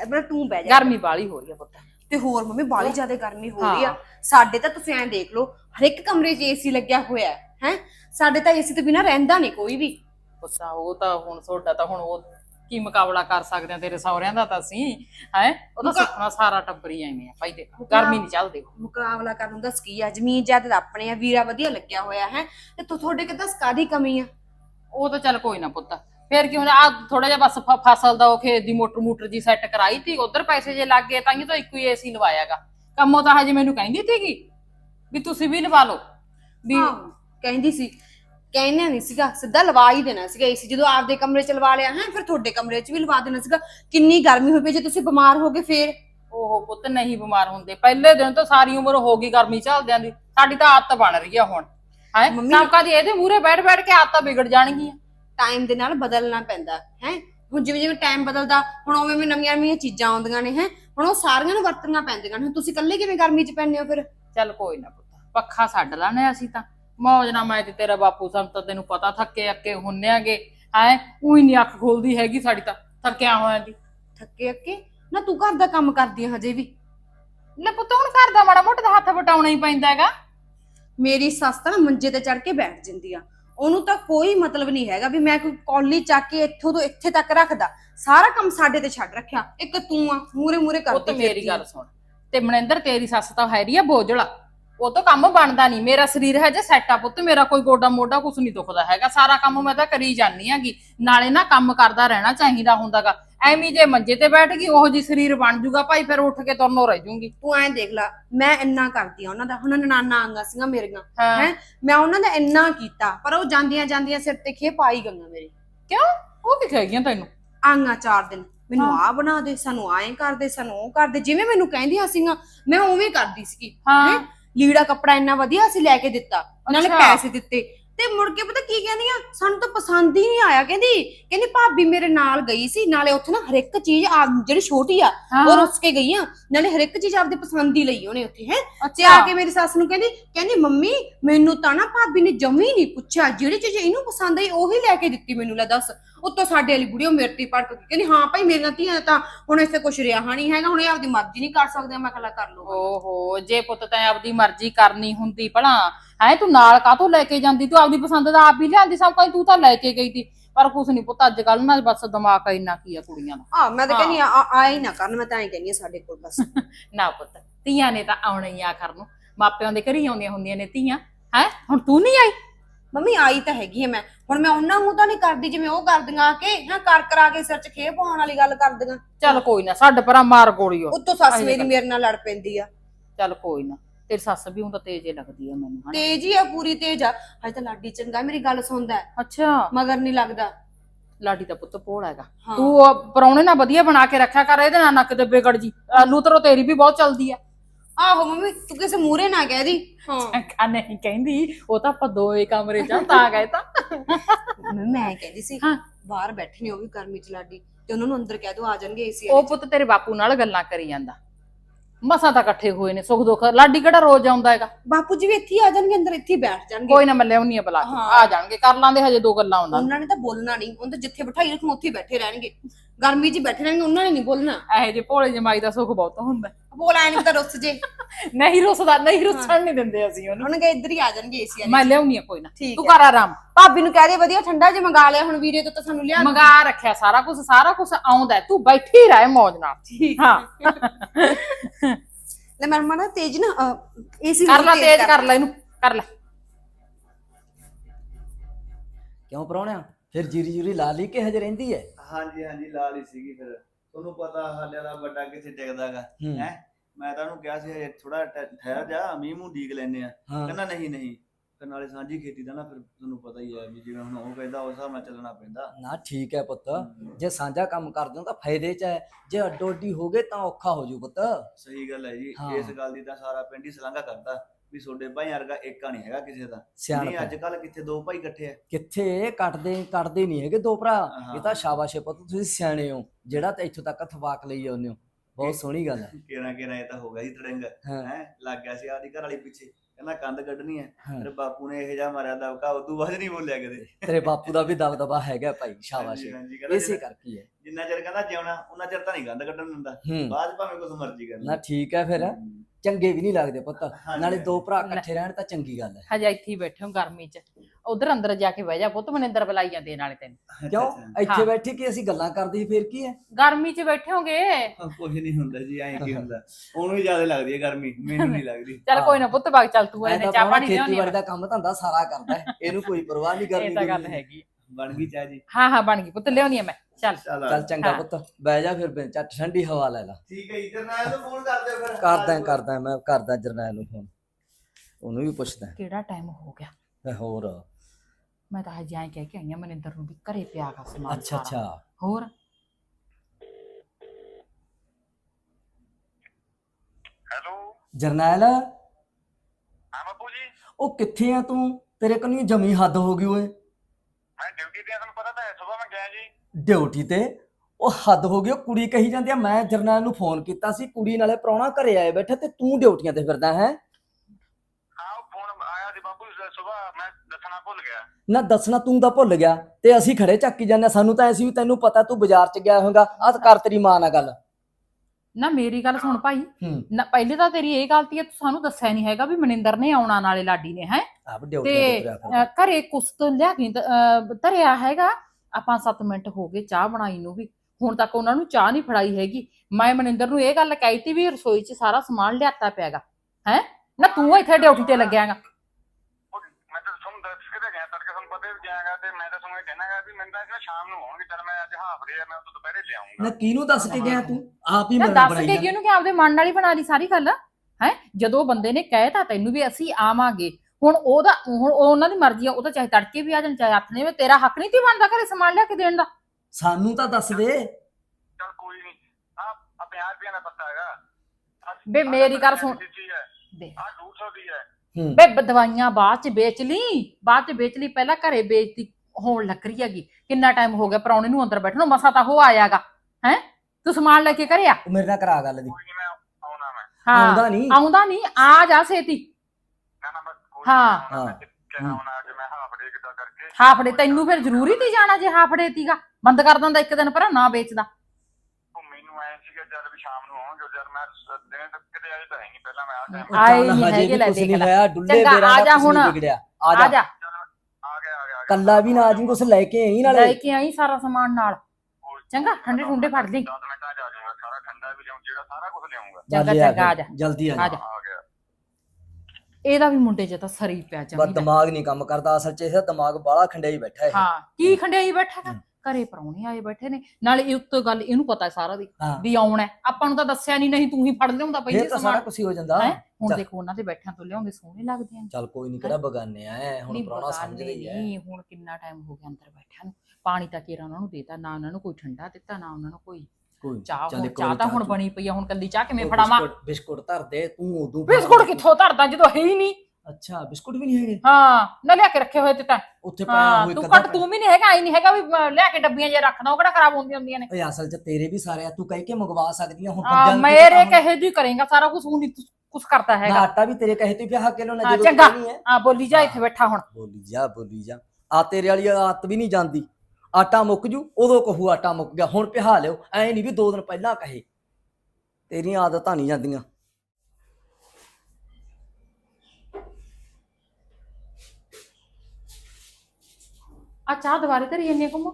ਪਰ ਤੂੰ ਬਹਿ ਜਾ। ਗਰਮੀ ਬਾਲੀ ਹੋ ਰਹੀ ਆ ਪੁੱਤ। ਤੇ ਹੋਰ ਮੰਮੀ ਬਾਲੀ ਜ਼ਿਆਦਾ ਗਰਮੀ ਹੋ ਰਹੀ ਆ। ਹਾਂ। ਸਾਡੇ ਤਾਂ ਤੁਸੀਂ ਐਂ ਦੇਖ ਲਓ ਹਰ ਇੱਕ ਕਮਰੇ 'ਚ ਏਸੀ ਲੱਗਿਆ ਹੋਇਆ ਹੈ ਹੈਂ? ਸਾਡੇ ਤਾਂ ਏਸੀ ਤੋਂ ਬਿਨਾ ਰਹਿੰਦਾ ਨਹੀਂ ਕੋਈ ਵੀ। ਪੁੱਤਾ ਉਹ ਤਾਂ ਹੁਣ ਤੁਹਾਡਾ ਤਾਂ ਹੁਣ ਉਹ ਕੀ ਮੁਕਾਬਲਾ ਕਰ ਸਕਦੇ ਆ ਤੇਰੇ ਸਹੁਰਿਆਂ ਦਾ ਤਾਂ ਅਸੀਂ ਹੈ? ਉਹ ਤਾਂ ਮੁਕਾ- ਸੁਖਣਾ ਸਾਰਾ ਟੱਬਰ ਹੀ ਐਵੇਂ ਆ ਭਾਈ ਦੇਖ ਗਰਮੀ ਨਹੀਂ ਚੱਲਦੀ। ਮੁਕਾਬਲਾ ਕਰਨ ਨੂੰ ਦੱਸ ਕੀ ਆ ਜ਼ਮੀਨ ਜਾਇਦਾਦ ਆਪਣੇ ਆ ਵੀਰਾ ਵਧੀਆ ਲੱਗਿਆ ਹੋਇਆ ਹੈ? ਤੇ ਤੂੰ ਤੁਹਾਡੇ ਕਿਦਾਂ ਸਕਾਦੀ ਕਮੀ ਆ? ਉਹ ਤਾਂ ਚੱਲ ਕੋਈ ਨਾ ਪੁੱਤ ਫੇਰ ਕੀ ਹੁੰਦਾ ਆ ਥੋੜਾ ਜਿਹਾ ਬਸ ਫ- ਫਸਲ ਦਾ ਉਹ ਖੇਤ ਦੀ ਮੋਟਰ ਮੋਟਰ ਜੀ ਸੈੱਟ ਕਰਾਈ ਤੀ ਉਧਰ ਪੈਸੇ ਜੇ ਲੱਗ ਗਏ ਤਾਂ ਹੀ ਤਾਂ ਇੱਕੋ ਹੀ ਏਸੀ ਲਵਾਇਆਗਾ। ਕੰਮੋਂ ਤਾਂ ਹਜੇ ਮੈਨੂੰ ਕਹਿੰਦੀ ਸੀਗੀ ਵੀ ਤੁਸੀਂ ਵੀ ਲਵਾ ਲਓ ਵੀ ਕਹਿੰਦੀ ਸੀ ਕਹਿਣਾ ਨਹੀਂ ਸੀਗਾ ਸਿੱਧਾ ਲਵਾ ਹੀ ਦੇਣਾ ਸੀਗਾ ਏਸੀ ਜਦੋਂ ਆਪਦੇ ਕਮਰੇ ਚ ਲਵਾ ਲਿਆ ਹੈ ਫਿਰ ਤੁਹਾਡੇ ਕਮਰੇ ਚ ਵੀ ਲਵਾ ਦੇਣਾ ਸੀਗਾ। ਕਿੰਨੀ ਗਰਮੀ ਹੋਈ ਪਈ ਜੇ ਤੁਸੀਂ ਬਿਮਾਰ ਹੋ ਗਏ ਫੇਰ? ਉਹ ਪੁੱਤ ਨਹੀਂ ਬਿਮਾਰ ਹੁੰਦੇ ਪਹਿਲੇ ਦਿਨ ਤੋਂ ਸਾਰੀ ਉਮਰ ਹੋ ਗਈ ਗਰਮੀ ਝੱਲਦਿਆਂ ਦੀ ਸਾਡੀ ਤਾਂ ਆਦਤ ਬਣ ਰਹੀ ਆ ਹੁਣ ਹੈ ਮੰਮੀ- ਸਭ ਦੀ ਇਹਦੇ ਮੂਹਰੇ ਬੈਠ ਬੈਠ ਕੇ ਆਦਤਾਂ ਵਿਗੜ ਜਾਣਗੀਆਂ। ਟਾਈਮ ਦੇ ਨਾਲ ਬਦਲਣਾ ਪੈਂਦਾ ਹੈ? ਹੁਣ ਜਿਵੇਂ ਜਿਵੇਂ ਟਾਈਮ ਬਦਲਦਾ ਹੁਣ ਉਵੇਂ ਉਵੇਂ ਨਵੀਆਂ ਨਵੀਆਂ ਚੀਜ਼ਾਂ ਆਉਂਦੀਆਂ ਨੇ ਹੈ? ਹੁਣ ਉਹ ਸਾਰੀਆਂ ਨੂੰ ਵਰਤਣੀਆਂ ਪੈਂਦੀਆਂ ਨੇ। ਤੁਸੀਂ ਇਕੱਲੇ ਕਿਵੇਂ ਗਰਮੀ ਚ ਪੈਂਦੇ ਹੋ ਫਿਰ? ਚੱਲ ਕੋਈ ਨਾ ਪੁੱਤ ਪੱਖਾ ਛੱਡ ਲਾਣੇ ਅਸੀਂ ਤਾਂ। ਮੌਜ ਨਾਲ ਮੈਂ ਤੇ ਤੇਰਾ ਬਾਪੂ ਸਾਨੂੰ ਤਾਂ ਤੈਨੂੰ ਪਤਾ ਥੱਕੇ ਅੱਕੇ ਹੁੰਨੇ ਆਗੇ। ਹੈ? ਉਹੀ ਨਹੀਂ ਅੱਖ ਖੋਲਦੀ ਹੈਗੀ ਸਾਡੀ ਤਾਂ ਥੱਕਿਆ ਹੋਇਆਂ ਦੀ। ਥੱਕੇ ਅੱਕੇ? ਨਾ ਤੂੰ ਘਰ ਦਾ ਕੰਮ ਕਰਦੀ ਆ ਹਜੇ ਵੀ। ਲੈ ਪੁੱਤ ਹੁਣ ਘਰ ਦਾ ਮਾੜਾ ਮੋਟਾ ਤਾਂ ਹੱਥ ਵਟਾਉਣਾ ਹੀ ਪੈਂਦਾ ਹੈਗਾ। ਮੇਰੀ ਸੱਸ ਤਾਂ ਨਾ ਮੰਜੇ ਤੇ ਚੜ ਕੇ ਬੈਠ ਜਾਂਦੀ ਆ। ਉਹਨੂੰ ਤਾਂ ਕੋਈ ਮਤਲਬ ਨਹੀਂ ਹੈਗਾ ਵੀ ਮੈਂ ਕੋਈ ਕੌਲੀ ਚੱਕ ਕੇ ਇੱਥੋਂ ਤੋਂ ਇੱਥੇ ਤੱਕ ਰੱਖਦਾ। ਸਾਰਾ ਕੰਮ ਸਾਡੇ ਤੇ ਛੱਡ ਰੱਖਿਆ। ਇੱਕ ਤੂੰ ਆ ਮੂਰੇ ਮੂਰੇ ਪੁੱਤ ਕਰਦੀ ਮੇਰੀ ਫਿਰਦੀ ਆ। ਗੱਲ ਸੁਣ। ਤੇ ਮਨਿੰਦਰ ਤੇਰੀ ਸੱਸ ਤਾਂ ਹੈਰੀ ਆ ਬੋਝਲਾ। ਉਹ ਤੋਂ ਕੰਮ ਬਣਦਾ ਨਹੀਂ। ਮੇਰਾ ਸਰੀਰ ਹੈ ਜੇ ਸੈਟ ਆ ਪੁੱਤ ਮੇਰਾ ਕੋਈ ਗੋਡਾ ਮੋਢਾ ਕੁਛ ਨਹੀਂ ਦੁਖਦਾ ਹੈਗਾ। ਸਾਰਾ ਕੰਮ ਮੈਂ ਤਾਂ ਕਰੀ ਜਾਂਦੀ ਆਂਗੀ ਨਾਲੇ ਨਾ ਕੰਮ ਕਰਦਾ ਰਹਿਣਾ ਚਾਹੀਦਾ ਹੁੰਦਾਗਾ। ਐਵੇਂ ਜੇ ਮੰਜੇ ਤੇ ਬੈਠ ਗਈ ਉਹੋ ਜੀ ਸਰੀਰ ਬਣ ਜੂਗਾ ਭਾਈ ਫਿਰ ਉੱਠ ਕੇ ਤੁਰਨੋਂ ਰਹਿ ਜੂਗੀ। ਤੂੰ ਐਂ ਦੇਖ ਲੈ ਮੈਂ ਇੰਨਾ ਕਰਦੀ ਆ ਉਹਨਾਂ ਦਾ। ਹੁਣ ਨਨਾਨਾ ਆਂਗਾ ਸੀਗਾ ਮੇਰੀਆਂ ਹਾਂ। ਹੈਂ? ਮੈਂ ਉਹਨਾਂ ਦਾ ਇੰਨਾ ਕੀਤਾ ਪਰ ਉਹ ਜਾਂਦੀਆਂ ਜਾਂਦੀਆਂ ਸਿਰ ਤੇ ਖੇ ਪਾਈ ਗਈਆਂ ਮੇਰੇ। ਕਿਉਂ? ਉਹ ਕਿੱਥੇ ਗਈਆਂ ਤੈਨੂੰ? ਆਂਗਾ ਚਾਰ ਦਿਨ। ਮੈਨੂੰ ਆ ਬਣਾ ਦੇ ਸਾਨੂੰ ਆਏ ਕਰਦੇ ਸਾਨੂੰ ਉਹ ਕਰਦੇ ਜਿਵੇਂ ਮੈਨੂੰ ਕਹਿੰਦੀਆਂ ਸੀਗੀਆਂ ਮੈਂ ਉਵੇਂ ਕਰਦੀ ਸੀਗੀ ਹਾਂ। ਹੈਂ? ਲੀੜਾ ਕੱਪੜਾ ਇੰਨਾ ਵਧੀਆ ਅਸੀਂ ਲੈ ਕੇ ਦਿੱਤਾ ਨਾਲੇ ਅੱਛਾ। ਪੈਸੇ ਦਿੱਤੇ। ਤੇ ਮੁੜ ਕੇ ਪਤਾ ਕੀ ਕਹਿੰਦੀਆਂ? ਸਾਨੂੰ ਤਾਂ ਪਸੰਦ ਹੀ ਨਹੀਂ ਆਇਆ। ਕਹਿੰਦੀ ਕਹਿੰਦੀ ਭਾਬੀ ਮੇਰੇ ਨਾਲ ਗਈ ਸੀ ਨਾਲੇ ਉੱਥੇ ਨਾ ਹਰ ਇੱਕ ਚੀਜ਼ ਆ ਜਿਹੜੀ ਛੋਟੀ ਆ ਉਹ ਰੁੱਸ ਕੇ ਗਈ ਆ ਨਾਲੇ ਹਰ ਇੱਕ ਚੀਜ਼ ਆਪਦੇ ਪਸੰਦ ਦੀ ਲਈ ਉਹਨੇ ਉੱਥੇ ਹੈ। ਤੇ ਆ ਕੇ ਮੇਰੀ ਸੱਸ ਨੂੰ ਕਹਿੰਦੀ ਕਹਿੰਦੀ ਮੰਮੀ ਮੈਨੂੰ ਤਾਂ ਨਾ ਭਾਬੀ ਨੇ ਜਮੀ ਨਹੀਂ ਪੁੱਛਿਆ ਜਿਹੜੀ ਚੀਜ਼ ਇਹਨੂੰ ਪਸੰਦ ਆਈ ਉਹੀ ਲੈ ਕੇ ਦਿੱਤੀ ਮੈਨੂੰ ਲੈ ਦੱਸ। ਉੱਤੋਂ ਸਾਡੇ ਵਾਲੀ ਬੁੜੀ ਉਹ ਮੇਰੇ ਤੇ ਪੜ ਕੇ ਕਹਿੰਦੀ ਹਾਂ ਭਾਈ ਮੇਰੀਆਂ ਧੀਆਂ ਤਾਂ ਹੁਣ ਇੱਥੇ ਕੁਝ ਰਿਹਾ ਨਹੀਂ ਹੈਗਾ ਹੁਣ ਇਹ ਆਪਦੀ ਮਰਜ਼ੀ ਨਹੀਂ ਕਰ ਸਕਦੇ ਮੈਂ ਕਹਲਾ ਕਰ ਲਓ ਓਹੋ ਜੇ ਪੁੱਤ ਤੈਂ ਆਪਦੀ ਮਰਜ਼ੀ ਕਰਨੀ ਹੁੰਦੀ ਭਲਾ। ਹੈ ਤੂੰ ਨਾਲ ਕਾਹਤੋਂ ਲੈ ਕੇ ਜਾਂਦੀ? ਤੂੰ ਆਪਦੀ ਪਸੰਦ ਦਾ ਆਪ ਹੀ ਲਿਆਂਦੀ ਸਭ ਕੁਝ ਤੂੰ ਤਾਂ ਲੈ ਕੇ ਗਈ ਤੀ। ਪਰ ਕੁਛ ਨਹੀਂ ਪੁੱਤ ਅੱਜ ਕੱਲ ਨਾ ਬਸ ਦਿਮਾਗ ਇੰਨਾ ਕੀ ਆ ਕੁੜੀਆਂ ਦਾ। ਆ ਮੈਂ ਤਾਂ ਹਾਂ। ਕਹਿੰਦੀ ਆ ਆ- ਆਏ ਹੀ ਨਾ ਕਰਨ ਮੈਂ ਤਾਂ ਐਂ ਕਹਿੰਦੀ ਆ ਸਾਡੇ ਕੋਲ ਬਸ। [LAUGHS] ਨਾ ਪੁੱਤ ਧੀਆਂ ਨੇ ਤਾਂ ਆਉਣਾ ਹੀ ਆ ਕਰਨ। ਨੂੰ ਮਾਪਿਆਂ ਦੇ ਘਰ ਹੀ ਆਉਂਦੀਆਂ ਹੁੰਦੀਆਂ ਨੇ ਧੀਆਂ। ਹੈ ਹੁਣ ਤੂੰ ਨਹੀਂ ਆਈ? ਮੰਮੀ ਆਈ ਤਾਂ ਹੈਗੀ ਆ ਮੈਂ। ਹੁਣ ਮੈਂ ਉਹਨਾਂ ਨੂੰ ਤਾਂ ਨਹੀਂ ਕਰਦੀ ਜਿਵੇਂ ਉਹ ਕਰਦੀਆਂ ਕੇ ਹਾਂ ਕਰ ਕਰਾ ਕੇ ਸਿਰ 'ਚ ਖੇ ਪਾਉਣ ਵਾਲੀ ਗੱਲ ਕਰਦੀਆਂ। ਚੱਲ ਕੋਈ ਨਾ ਛੱਡ ਪਰਾਂ ਮਾਰ ਗੋਲੀ ਉਹ। ਉੱਤੋਂ ਸੱਸ ਮੇਰੀ। ਮੇਰੇ ਨਾਲ ਲੜ ਪੈਂਦੀ ਆ। ਚੱਲ ਕੋਈ ਨਾ ਤੇਰੀ ਸੱਸ ਵੀ ਹੁਣ ਤਾਂ ਤੇਜੇ ਲੱਗਦੀ ਆ ਮੈਨੂੰ ਹਨਾ। ਤੇਜ਼ ਹੀ ਆ ਪੂਰੀ ਤੇਜ਼ ਆ। ਹਜੇ ਤਾਂ ਲਾਡੀ ਚੰਗਾ ਮੇਰੀ ਗੱਲ ਸੁਣਦਾ ਹੈ, ਅੱਛਾ। ਮਗਰ ਨਹੀਂ ਲੱਗਦਾ। ਲਾਡੀ ਦਾ ਪੁੱਤ ਭੋਲਾ ਹੈਗਾ। ਹਾਂ। ਤੂੰ ਉਹ ਪਰੌਣੇ ਨਾਲ ਵਧੀਆ ਬਣਾ ਕੇ ਰੱਖਿਆ ਕਰ ਇਹਦੇ ਨਾਲ ਨੱਕ ਤੇ ਵਿਗੜ ਜੀ। ਆਲੂ ਤਰੋ ਤੇਰੀ ਵੀ ਬਹੁਤ ਚੱਲਦੀ ਆ। ਆਹੋ ਮੰਮੀ ਤੂੰ ਕਿਸੇ ਮੂਰੇ ਨਾ ਕਹਿ ਦੀ। ਹਾਂ। ਚੰਗਾ ਨਹੀਂ ਕਹਿੰਦੀ ਉਹ ਤਾਂ ਆਪਾਂ ਦੋਏ ਕਮਰੇ ਚ ਆ, ਤਾਂ ਗਏ ਤਾਂ। ਮੈਂ ਮੈਂ ਕਹਿੰਦੀ ਸੀ ਹਾਂ। ਬਾਹਰ ਬੈਠੇ ਨੇ ਉਹ ਵੀ ਗਰਮੀ ਚ ਲਾਡੀ ਤੇ ਉਹਨਾਂ ਨੂੰ ਅੰਦਰ ਕਹਿ ਦੋ ਆ ਜਾਣਗੇ ਏਸੀ ਉਹ ਪੁੱਤ ਤੇਰੇ ਬਾਪੂ ਨਾਲ ਗੱਲਾਂ ਕਰੀ ਜਾਂਦਾ। ਮਸਾਂ ਤਾਂ ਇਕੱਠੇ ਹੋਏ ਨੇ ਸੁੱਖ ਦੁੱਖ। ਲਾਡੀ ਕਿਹੜਾ ਰੋਜ਼ ਆਉਂਦਾ ਹੈਗਾ? ਬਾਪੂ ਜੀ ਵੀ ਇੱਥੇ ਹੀ ਆ ਜਾਣਗੇ ਅੰਦਰ ਇੱਥੇ ਹੀ ਬੈਠ ਜਾਣਗੇ। ਕੋਈ ਨਾ ਮੈਂ ਲਿਆਉਣੀ ਆ ਬੁਲਾ ਕੇ। ਆ ਜਾਣਗੇ ਕਰ ਲਾਂਦੇ ਹਜੇ ਦੋ ਗੱਲਾਂ ਉਹਨਾਂ ਉਹਨਾਂ ਨੇ। ਤਾਂ ਬੋਲਣਾ ਨਹੀਂ ਉਹਨਾਂ ਤਾਂ ਜਿੱਥੇ ਬਿਠਾਈ ਰੱਖੂ ਉੱਥੇ ਹੀ ਬੈਠੇ ਰਹਿਣਗੇ। ਗਰਮੀ 'ਚ ਬੈਠੇ ਰਹਿਣਗੇ ਉਹਨਾਂ ਨੇ ਨਹੀਂ ਬੋਲਣਾ। ਇਹੋ ਜਿਹੇ ਭੋਲੇ ਜਮਾਈ ਦਾ ਸੁੱਖ ਬਹੁਤ ਹੁੰਦਾ। ਬੋਲ ਆਏ ਨਹੀਂ ਤਾਂ ਰੁੱਸ ਜੇ। ਨਹੀਂ ਰੁੱਸਦਾ ਨਹੀਂ ਰੁੱਸਣ ਨਹੀਂ ਦਿੰਦੇ ਅਸੀਂ ਉਹਨੂੰ। ਉਹਨਾਂ ਕਹੇ ਇੱਧਰ ਹੀ ਆ ਜਾਣਗੇ ਏਸੀ ਵਾਲੇ। ਮੈਂ ਲਿਆਉਣੀ ਆ ਕੋਈ ਨਾ। ਠੀਕ ਤੂੰ। ਕਰ ਆਰਾਮ। ਭਾਬੀ ਨੂੰ ਕਹਿ ਦੇ ਵਧੀਆ ਠੰਡਾ ਜੇ ਮੰਗਾ ਲਿਆ ਹੁਣ ਵੀਰੇ ਤੋਂ ਤਾਂ ਸਾਨੂੰ ਲਿਆ। ਮੰਗਾ ਰੱਖਿਆ ਸਾਰਾ ਕੁਝ ਸਾਰਾ ਕੁਝ ਆਉਂਦਾ ਤੂੰ ਬੈਠੀ ਰਹਿ ਮੌਜ ਨਾਲ। ਠੀਕ। ਹਾਂ। ਲੈ ਮੈਂ ਮਾੜਾ ਤੇਜ਼ ਨਾ ਏਸੀ ਕਰ ਲੈ ਤੇਜ਼ ਕਰ। ਲੈ ਇਹਨੂੰ ਕਰ ਲੈ। ਕਿਉਂ ਪਰੌਣਿਆ ਫਿਰ ਜੀਰੀ ਜੂਰੀ ਲਾ ਲਈ ਕਿ ਹਜੇ ਰਹਿੰਦੀ ਹੈ? ਹਾਂਜੀ ਹਾਂਜੀ ਲਾ ਲਈ ਸੀਗੀ ਫਿਰ। ਤੁਹਾਨੂੰ ਪਤਾ ਹਾਲੇ ਵਾਲਾ ਵੱਡਾ ਕਿੱਥੇ ਟਿਕਦਾਗਾ ਹੂੰ। ਹੈ? ਮੈਂ ਤਾਂ ਉਹਨੂੰ ਕਿਹਾ ਸੀ ਹਜੇ ਥੋੜਾ ਠਹਿਰ ਜਾ ਮੀਂਹ ਮੂੰਹ ਡੀਕ ਲੈਨੇ ਆ। ਹਾਂ। ਕਹਿੰਦਾ ਨਹੀਂ ਨਹੀਂ ਫਿਰ ਨਾਲੇ ਸਾਂਝੀ ਖੇਤੀ ਦਾ ਨਾ ਫਿਰ ਤੁਹਾਨੂੰ ਪਤਾ ਹੀ ਹੈ ਵੀ ਜਿਵੇਂ ਹੁਣ ਉਹ ਕਹਿੰਦਾ ਉਸ ਹਿਸਾਬ ਨਾਲ ਚੱਲਣਾ ਪੈਂਦਾ। ਨਾ ਠੀਕ ਹੈ ਪੁੱਤ। ਜੇ ਸਾਂਝਾ ਕੰਮ ਕਰਦੇ ਹੋ ਤਾਂ ਫਾਇਦੇ ਚ ਹੈ। ਜੇ ਅੱਡੋ ਅੱਡੀ ਹੋ ਗਏ ਤਾਂ ਔਖਾ ਹੋ ਜੂ ਪੁੱਤ। ਸਹੀ ਗੱਲ ਹੈ ਜੀ। ਹਾਂ। ਇਸ ਗੱਲ ਦੀ ਤਾਂ ਸਾਰਾ ਪਿੰਡ ਹੀ ਸਲਾਂਘਾ ਕਰਦਾ। ਵੀ ਤੁਹਾਡੇ ਭਾਈ ਵਰਗਾ ਏਕਾ ਨਹੀਂ ਹੈਗਾ ਕਿਸੇ ਦਾ। ਸਿਆਣ ਨਹੀਂ ਅੱਜ ਕੱਲ ਕਿੱਥੇ ਦੋ ਭਾਈ ਇਕੱਠੇ ਆ। ਕਿੱਥੇ ਕੱਟਦੇ ਕੱਟਦੇ ਨਹੀਂ ਹੈਗੇ ਦੋ ਭਰਾ। ਇਹ ਤਾਂ ਸ਼ਾਬਾਸ਼ ਹੈ ਪੁੱਤ ਤੁਸੀਂ ਸਿਆਣੇ ਹੋ। ਜਿਹੜਾ ਤਾਂ ਇੱਥੋਂ ਤੱਕ ਥਵਾਕ ਲਈ ਆਉਂਦੇ ਹੋ। ਬਹੁਤ ਸੋਹਣੀ ਗੱਲ ਹੈ। ਕਿਹੜਾ ਕਿਹੜਾ ਇਹ ਤਾਂ ਹੋ ਗਿਆ ਸੀ ਤੜੰਗ। ਹਾਂ। ਲੱਗ ਗਿਆ ਸੀ ਆਦੀ ਘਰ ਵਾਲੀ ਪਿੱਛੇ। ਕਹਿੰਦਾ ਕੰਧ ਕੱਢਣੀ ਹੈ। ਫਿਰ ਬਾਪੂ ਨੇ ਇਹ ਜਿਹਾ ਮਾਰਿਆ ਦਬਕਾ ਉਦੋਂ ਬਾਅਦ ਨਹੀਂ ਬੋਲਿਆ ਕਦੇ। ਤੇਰੇ ਬਾਪੂ ਦਾ ਵੀ ਦਬਦਬਾ ਹੈਗਾ ਭਾਈ ਸ਼ਾਬਾਸ਼ ਇਸੇ ਕਰਕੇ ਹੈ ਜਿੰਨਾ ਚਿਰ ਕਹਿੰਦਾ ਜਿਉਣਾ ਉਹਨਾਂ ਚਿਰ ਤਾਂ ਨਹੀਂ ਗੰਦ ਕੱਢਣ ਦਿੰਦਾ। ਬਾਅਦ ਭਾਵੇਂ ਕੁਝ ਮਰਜ਼ੀ ਕਰ ਨਾ ਠੀਕ ਹੈ ਫਿਰ। ਚੰਗੇ ਵੀ ਨਹੀਂ ਲੱਗਦੇ ਪੁੱਤ। ਨਾਲੇ ਦੋ ਭਰਾ। ਇਕੱਠੇ ਰਹਿਣ ਤਾਂ ਚੰਗੀ ਗੱਲ ਹੈ। ਹਜੇ ਇੱਥੇ ਹੀ ਬੈਠੇ ਹਾਂ ਗਰਮੀ 'ਚ। ਉਧਰ ਅੰਦਰ ਜਾ ਕੇ ਬਹਿ ਜਾ ਪੁੱਤ ਮਨਿੰਦਰ ਬੁਲਾਈ ਜਾਂਦੇ ਨਾਲੇ ਤੈਨੂੰ। ਕਿਉਂ ਇੱਥੇ ਹਾਂ। ਬੈਠੇ ਕਿ ਅਸੀਂ ਗੱਲਾਂ ਕਰਦੇ ਸੀ ਫਿਰ ਕੀ ਹੈ? ਗਰਮੀ 'ਚ ਬੈਠੇ ਹੋਗੇ। ਕੁਝ ਨਹੀਂ ਹੁੰਦਾ ਜੀ ਐਂ ਕੀ ਹੁੰਦਾ। ਉਹਨੂੰ ਹੀ ਜ਼ਿਆਦਾ ਲੱਗਦੀ ਹੈ ਗਰਮੀ ਮੈਨੂੰ ਨਹੀਂ ਲੱਗਦੀ। ਚੱਲ ਕੋਈ ਨਾ ਪੁੱਤ ਬਾਗ ਚੱਲ ਤੂੰ ਇਹਨੇ ਚਾਹ ਪਾਣੀ ਲਿਆਉਣੀ ਆ। ਦਾ ਕੰਮ ਧੰਦਾ ਸਾਰਾ ਕਰਦਾ ਹੈ। ਇਹਨੂੰ ਕੋਈ ਪਰਵਾਹ ਨਹੀਂ ਇਹ ਗਰਮੀ ਤਾਂ ਦੀ ਗੱਲ ਹੈਗੀ ਬਣ ਗਈ ਚਾਹ ਜੀ। ਹਾਂ ਹਾਂ ਬਣ ਗਈ। ਪੁੱਤ ਲਿਆਉਣੀ ਆ ਮੈਂ। ਚੱਲ। ਚੱਲ ਚੰਗਾ ਹਾਂ। ਪੁੱਤ ਬਹਿ ਜਾ ਫਿਰ ਬੈਂਚ ਚੱਟ ਠੰਡੀ ਹਵਾ ਲੈ ਲਾ। ਠੀਕ ਹੈ ਇਧਰ ਨਾਲ ਤਾਂ ਫੋਨ ਕਰ ਦਿਓ ਫਿਰ। ਕਰਦਾ ਕਰਦਾ ਮੈਂ ਕਰਦਾ ਜਰਨੈਲ ਨੂੰ ਫੋਨ ਉਹਨੂੰ ਵੀ ਪੁੱਛਦਾ ਕਿਹੜਾ ਟਾਈਮ ਹੋ ਗਿਆ? ਤੇ ਹੋਰ? ਮੈਂ ਤਾਂ ਹਜੇ ਐਂ ਕਹਿ ਕੇ ਆਈ ਆ ਮਨਿੰਦਰ ਨੂੰ ਵੀ ਘਰੇ ਪਿਆ ਗਾ ਸਮਾਨ ਅੱਛਾ ਸਾਰਾ। ਅੱਛਾ। ਹੋਰ? ਹੈਲੋ। ਜਰਨੈਲ? ਹਾਂ ਬਾਪੂ ਜੀ। ਉਹ ਕਿੱਥੇ ਆ ਤੂੰ? ਤੇਰੇ ਕੰਨੀ ਜਮੀ ਹੱਦ ਹੋ ਗਈ ਓਏ। ਮੈਂ ਡਿਊਟੀ ਤੇ ਆ, ਤੁਹਾਨੂੰ ਪਤਾ ਤਾਂ ਹੈ ਸਵੇਰ ਮੈਂ ਗਿਆ ਜੀ। ਡਿਊਟੀ ਤੇ? ਉਹ ਹੱਦ ਹੋ ਗਈ ਉਹ ਕੁੜੀ ਕਹੀ ਜਾਂਦੀ ਆ ਮੈਂ ਜਰਨੈਲ ਨੂੰ ਫੋਨ ਕੀਤਾ ਸੀ ਕੁੜੀ ਨਾਲੇ ਪ੍ਰਾਹੁਣਾ ਘਰੇ ਆਏ ਬੈਠਾ ਤੇ ਤੂੰ ਡਿਊਟੀਆਂ ਤੇ ਫਿਰਦਾ ਹੈ? ਹਾਂ ਉਹ ਫੋਨ ਆਇਆ ਸੀ ਬਾਪੂ ਸਵੇਰ ਮੈਂ ਦੱਸਣਾ ਭੁੱਲ ਗਿਆ। ਨਾ ਦੱਸਣਾ ਤੂੰ ਤਾਂ ਭੁੱਲ ਗਿਆ ਤੇ ਅਸੀਂ ਖੜੇ ਚੱਕੀ ਜਾਂਦੇ ਹਾਂ। ਸਾਨੂੰ ਤਾਂ ਐਸੀ ਵੀ ਤੈਨੂੰ ਪਤਾ ਤੂੰ ਬਾਜ਼ਾਰ ਚ ਗਿਆ ਹੋਵੇਂਗਾ ਆਹ ਤਾਂ ਕਰ ਤੇਰੀ ਮਾਂ ਨਾਲ ਗੱਲ। ਨਾ ਮੇਰੀ ਗੱਲ ਸੁਣ ਭਾਈ। ਹੂੰ। ਨਾ ਪਹਿਲੇ ਤਾਂ ਤੇਰੀ ਇਹ ਗਲਤੀ ਹੈ ਤੂੰ ਸਾਨੂੰ ਦੱਸਿਆ ਨਹੀਂ ਹੈਗਾ ਵੀ ਮਨਿੰਦਰ ਨੇ ਆਉਣਾ ਨਾਲੇ ਲਾਡੀ ਨੇ ਹੈ? ਆਪ ਤੇ ਤੇ ਘਰੇ ਕੁਛ ਤੋਂ ਲਿਆ ਕੇ ਧਰਿਆ ਹੈਗਾ ਆਪਾਂ 7 ਮਿੰਟ ਹੋ ਗਏ ਚਾਹ ਬਣਾਈ ਨੂੰ ਵੀ। ਹੁਣ ਤੱਕ ਉਹਨਾਂ ਨੂੰ ਚਾਹ ਨਹੀਂ ਫੜਾਈ ਹੈਗੀ। ਮੈਂ ਮਨਿੰਦਰ ਨੂੰ ਇਹ ਗੱਲ ਕਹੀ ਤੀ ਵੀ ਰਸੋਈ 'ਚ ਸਾਰਾ ਸਮਾਨ ਲਿਆਤਾ ਪਿਆਗਾ। ਹੈ? ਨਾ ਤੂੰ ਇੱਥੇ ਡਿਊਟੀ ਤੇ ਲੱਗਿਆਗਾ। ਉਹ ਮੈਂ ਤਾਂ ਤੁਹਾਨੂੰ ਦੱਸ ਕੇ ਤੇ ਗਿਆ ਤੜਕੇ ਤੁਹਾਨੂੰ ਪਤਾ ਵੀ ਜਾਏਗਾ ਤੇ ਮੈਂ ਤਾਂ ਤੁਹਾਨੂੰ ਇਹ ਕਹਿਣਾਗਾ ਵੀ ਮੈਂ ਤਾਂ ਸ਼ਾਮ ਨੂੰ ਆਉਣਗੇ ਚਲ ਮੈਂ ਅੱਜ ਹਾਫ ਡੇ ਆ ਮੈਂ ਉਦੋਂ ਦੁਪਹਿਰੇ ਨਾ ਲਿਆਉਂਗਾ ਕਿਹਨੂੰ ਦੱਸ ਕੇ ਗਿਆ ਤੂੰ? ਆਪ ਹੀ ਨਾ ਮਰਨ ਦੱਸ ਬਣਾਈ ਕਿ ਆਪਦੇ ਮਨ ਨਾਲ ਹੀ ਬਣਾ ਲਈ ਸਾਰੀ ਗੱਲ? ਹੈ? ਜਦੋਂ ਬੰਦੇ ਨੇ ਕਹਿਤਾ ਤੈਨੂੰ ਵੀ ਅਸੀਂ ਆਵਾਂਗੇ ਹੁਣ ਉਹਦਾ ਹੁਣ ਉਹ ਉਹਨਾਂ ਦੀ ਮਰਜ਼ੀ ਆ ਉਹ ਤਾਂ ਚਾਹੇ ਤੜਕੇ ਵੀ ਆ ਜਾਣ ਚਾਹੇ ਹੱਥ ਨੇ ਵੀ ਤੇਰਾ ਹੱਕ ਨਹੀਂ ਤੀ ਬਣਦਾ ਘਰੇ ਸਮਾਨ ਲਿਆ ਕੇ ਦੇਣ ਦਾ। ਸਾਨੂੰ ਤਾਂ ਦੱਸ ਦੇ। ਚਲ ਕੋਈ ਨਹੀਂ ਆ ਆ 50 ਰੁਪਏ ਦਾ ਪੱਤਾ ਹੈਗਾ। ਆਹ- ਬੇ ਆਹ ਮੇਰੀ ਗੱਲ ਸੁਣ। ਹੈ। ਦੇ ਆ 200 ਦੀ ਹੈ। ਹੂੰ। ਬੇ ਬ- ਦਵਾਈਆਂ ਬਾਅਦ ਚ ਵੇਚ ਲਈ ਬਾਅਦ ਚ ਵੇਚ ਲਈ ਪਹਿਲਾਂ ਘਰੇ ਵੇਚਤੀ ਹੋਣ ਲੱਗ ਰਹੀ ਹੈਗੀ। ਕਿੰਨਾ ਟਾਈਮ ਹੋ ਗਿਆ ਪ੍ਰਾਹੁਣੇ ਨੂੰ ਅੰਦਰ ਬੈਠਣ ਨੂੰ ਮਸਾ ਤਾਂ ਹੋ ਆਇਆਗਾ ਹੈ? ਤੂੰ ਸਮਾਨ ਲੈ ਕੇ ਘਰੇ ਆ। ਉਹ ਮੇਰੇ ਨਾਲ ਕਰਾ ਗੱਲ ਦੀ। ਕੋਈ ਨਹੀਂ ਮੈਂ ਆਉਣਾ ਮੈਂ। ਹਾਂ ਆਉਂਦਾ ਨਹੀਂ ਆਉਂਦਾ ਨਹੀਂ ਆ ਜਾ ਛੇਤੀ ਹਾਂ। ਨੀ, ਮੈਂ ਹਾਂ। ਕਹਿਣਾ ਹੋਣਾ ਕਿ ਮੈਂ ਹਾਫ ਡੇ ਕਿੱਦਾਂ ਕਰਕੇ। ਹਾਫੜੇ ਤੈਨੂੰ ਫਿਰ ਜ਼ਰੂਰੀ ਤੀ ਜਾਣਾ ਜੇ ਹਾਫੜੇ ਤੀਗਾ। ਬੰਦ ਕਰ ਦਿੰਦਾ ਇੱਕ ਦਿਨ ਪਰ ਨਾ ਵੇਚਦਾ। ਉਹ ਮੈਨੂੰ ਐ ਸੀਗਾ ਜਦ ਵੀ ਸ਼ਾਮ ਨੂੰ ਆਉਣਗੇ ਜਦ ਮੈਂ ਸ- ਦਿਨੇ ਤੱਕ ਕਿਤੇ ਆਏ ਤਾਂ ਹੈ ਨਹੀਂ ਪਹਿਲਾਂ ਮੈਂ ਆ ਉਹ ਟਾਈਮ ਆਏ ਚੱਲ ਨੀ ਹਜੇ ਹੈਗੇ, ਵੀ ਲੈ ਕੁਛ ਦੇਖ ਨਹੀਂ ਲੈ। ਹੋਇਆ ਡੁੱਲੇ ਚੰਗਾ, ਬੇਰਾਂ ਆ ਦਾ ਜਾ ਕੁਛ ਹੁਣ। ਨਹੀਂ ਵਿਗੜਿਆ। ਆ ਆ ਜਾ। ਜਾ ਆ ਗਿਆ ਆ ਗਿਆ। ਕੱਲਾ ਵੀ ਨਾ ਆ ਜੀ ਕੁਛ ਲੈ ਕੇ ਆਈ ਲੈ ਨਾਲੇ ਕੇ ਆਈ ਸਾਰਾ ਸਮਾਨ ਨਾਲ। ਚੰਗਾ, ਠੰਡੇ ਠੁੰਡੇ ਫੜ ਲਈ। 10 ਮਿੰਟਾਂ ਚ ਆ ਜਾਊਗਾ ਸਾਰਾ ਠੰਡਾ ਵੀ ਲਿਆਉਂ ਜਿਹੜਾ ਸਾਰਾ ਕੁਝ ਲਿਆਉਂਗਾ ਚੰਗਾ ਚੰਗਾ ਆ ਜਾ। ਜਲਦੀ ਆ ਜਾ। ਜਾ। ਆ ਗਿਆ। ਇਹਦਾ ਵੀ ਮੁੰਡੇ 'ਚ ਤਾਂ ਸਰੀ ਪਿਆ ਬਸ ਦਿਮਾਗ ਨਹੀਂ ਕੰਮ ਕਰਦਾ ਅਸਲ 'ਚ ਇਹਦਾ ਦਿਮਾਗ ਬਾਹਲਾ ਖੰਡਿਆ ਹੀ ਬੈਠਾ ਹੈ ਹਾਂ। ਕੀ ਖੰਡਿਆਈ ਬੈਠਾ ਗਾ? ਘਰੇ ਪਰੌਣੇ ਆਏ ਬੈਠੇ ਨੇ। ਨਾਲੇ ਇਹ ਉੱਤੋਂ ਗੱਲ ਇਹਨੂੰ ਪਤਾ ਹੈ ਸਾਰਾ ਦੀ ਹਾਂ। ਵੀ ਆਉਣਾ ਹੈ। ਆਪਾਂ ਨੂੰ ਤਾਂ ਦੱਸਿਆ ਨਹੀਂ ਨਹੀਂ ਤੂੰ ਹੀ ਫੜ ਲਿਆਉਂਦਾ ਫਿਰ ਪਹਿਲੇ ਤਾਂ ਸਾਰਾ ਸਮਾਨ। ਕੁਝ ਹੀ ਜਾਂਦਾ। ਹੈਂ? ਹੁਣ ਚੱਲ। ਦੇਖੋ ਉਹਨਾਂ ਦੇ ਬੈਠਿਆਂ ਤੋਂ ਲਿਆਉਂਦੇ ਸੋਹਣੇ ਲੱਗਦੇ ਆ। ਚੱਲ ਕੋਈ ਨਹੀਂ ਕਿਹੜਾ ਬਗਾਨੇ ਆ ਹੁਣ ਨਹੀਂ ਪ੍ਰਾਹੁਣਾ ਬਗਾਨੇ ਸਮਝਦਾ ਹੀ ਨਹੀਂ ਹੁਣ ਕਿੰਨਾ ਟਾਈਮ ਹੋ ਗਿਆ ਅੰਦਰ ਬੈਠਿਆਂ ਨੂੰ। ਪਾਣੀ ਤਾਂ ਕੇਰਾ ਉਹਨਾਂ ਨੂੰ ਦੇਤਾ ਨਾ ਉਹਨਾਂ ਨੂੰ ਕੋਈ ਠੰਡਾ ਦਿੱਤਾ ਨਾ ਉਹਨਾਂ ਨੂੰ ਕੋਈ ਕੋਈ ਨੀ, ਚਾਹ ਚੱਲ ਹੁਣ ਇੱਕ ਚਾਹ ਤਾਂ ਹੁਣ ਬਣੀ ਪਈ ਆ ਹੁਣ ਕੱਲੀ ਚਾਹ ਕਿਵੇਂ ਫੜਾਵਾਂ? ਬਿਸਕੁਟ- ਬਿਸਕੁਟ ਧਰ ਦੇ ਤੂੰ ਉਦੋਂ ਬਿਸਕੁਟ। ਕਿੱਥੋਂ ਧਰਦਾ ਜਦੋਂ ਹੈ ਹੀ ਨਹੀਂ? ਅੱਛਾ ਬਿਸਕੁਟ ਵੀ ਨਹੀਂ ਹੈਗੇ? ਹਾਂ ਨਾ ਲਿਆ ਕੇ ਰੱਖੇ ਹੋਏ ਤੇ ਤਾਂ। ਉੱਥੇ ਪਾਇਆ ਹਾਂ ਹੋਇਆ ਤੂੰ ਕੱਦਾ ਘੱਟ ਤੂੰ ਵੀ ਨਹੀਂ ਹੈਗਾ ਆਈ ਨਹੀਂ ਹੈਗਾ ਵੀ ਲਿਆ ਕੇ ਡੱਬੀਆਂ ਜੇ ਰੱਖਦਾ ਉਹ ਕਿਹੜਾ ਖਰਾਬ ਹੁੰਦੀਆਂ ਹੁੰਦੀਆਂ ਨੇ? ਓਏ ਅਸਲ 'ਚ ਤੇਰੇ ਵੀ ਸਾਰੇ ਆ ਤੂੰ ਕਹਿ ਕੇ ਮੰਗਵਾ ਸਕਦੀ ਆ ਹੁਣ ਹਾਂ ਨੂੰ ਕੀ ਮੇਰੇ? ਕਹੇ ਜੀ ਕਰੇਗਾ ਸਾਰਾ ਕੁਝ ਹੁਣ ਨਹੀਂ ਕੁਝ ਕਰਦਾ ਨਾ ਹੈਗਾ। ਆਟਾ ਵੀ ਤੇਰੇ ਕਹੇ ਤੇ ਪਿਆ ਕਿਲੋ ਨਾ ਹਾਂ, ਜਦੋਂ ਚੰਗਾ। ਨਹੀਂ ਹੈ ਹਾਂ ਬੋਲੀ ਜਾ ਇੱਥੇ ਬੈਠਾ ਹੁਣ। ਬੋਲੀ ਜਾ ਬੋਲੀ ਜਾ। ਆ ਤੇਰੇ ਵਾਲੀ ਆਦਤ ਵੀ ਨਹੀਂ ਜਾਂਦੀ। ਆਟਾ ਮੁੱਕ ਜੂ ਉਦੋਂ ਕਹੂ ਆਟਾ ਮੁੱਕ ਗਿਆ ਹੁਣ ਪਿਹਾ ਲਿਓ ਐ ਨਹੀਂ ਵੀ ਦੋ ਦਿਨ ਪਹਿਲਾਂ ਕਹੇ। ਤੇਰੀਆਂ ਆਦਤਾਂ ਨਹੀਂ ਜਾਂਦੀਆਂ। ਆ ਚਾਹ ਦੁਬਾਰੇ ਧਰੀ ਇੰਨੇ ਕੁਮ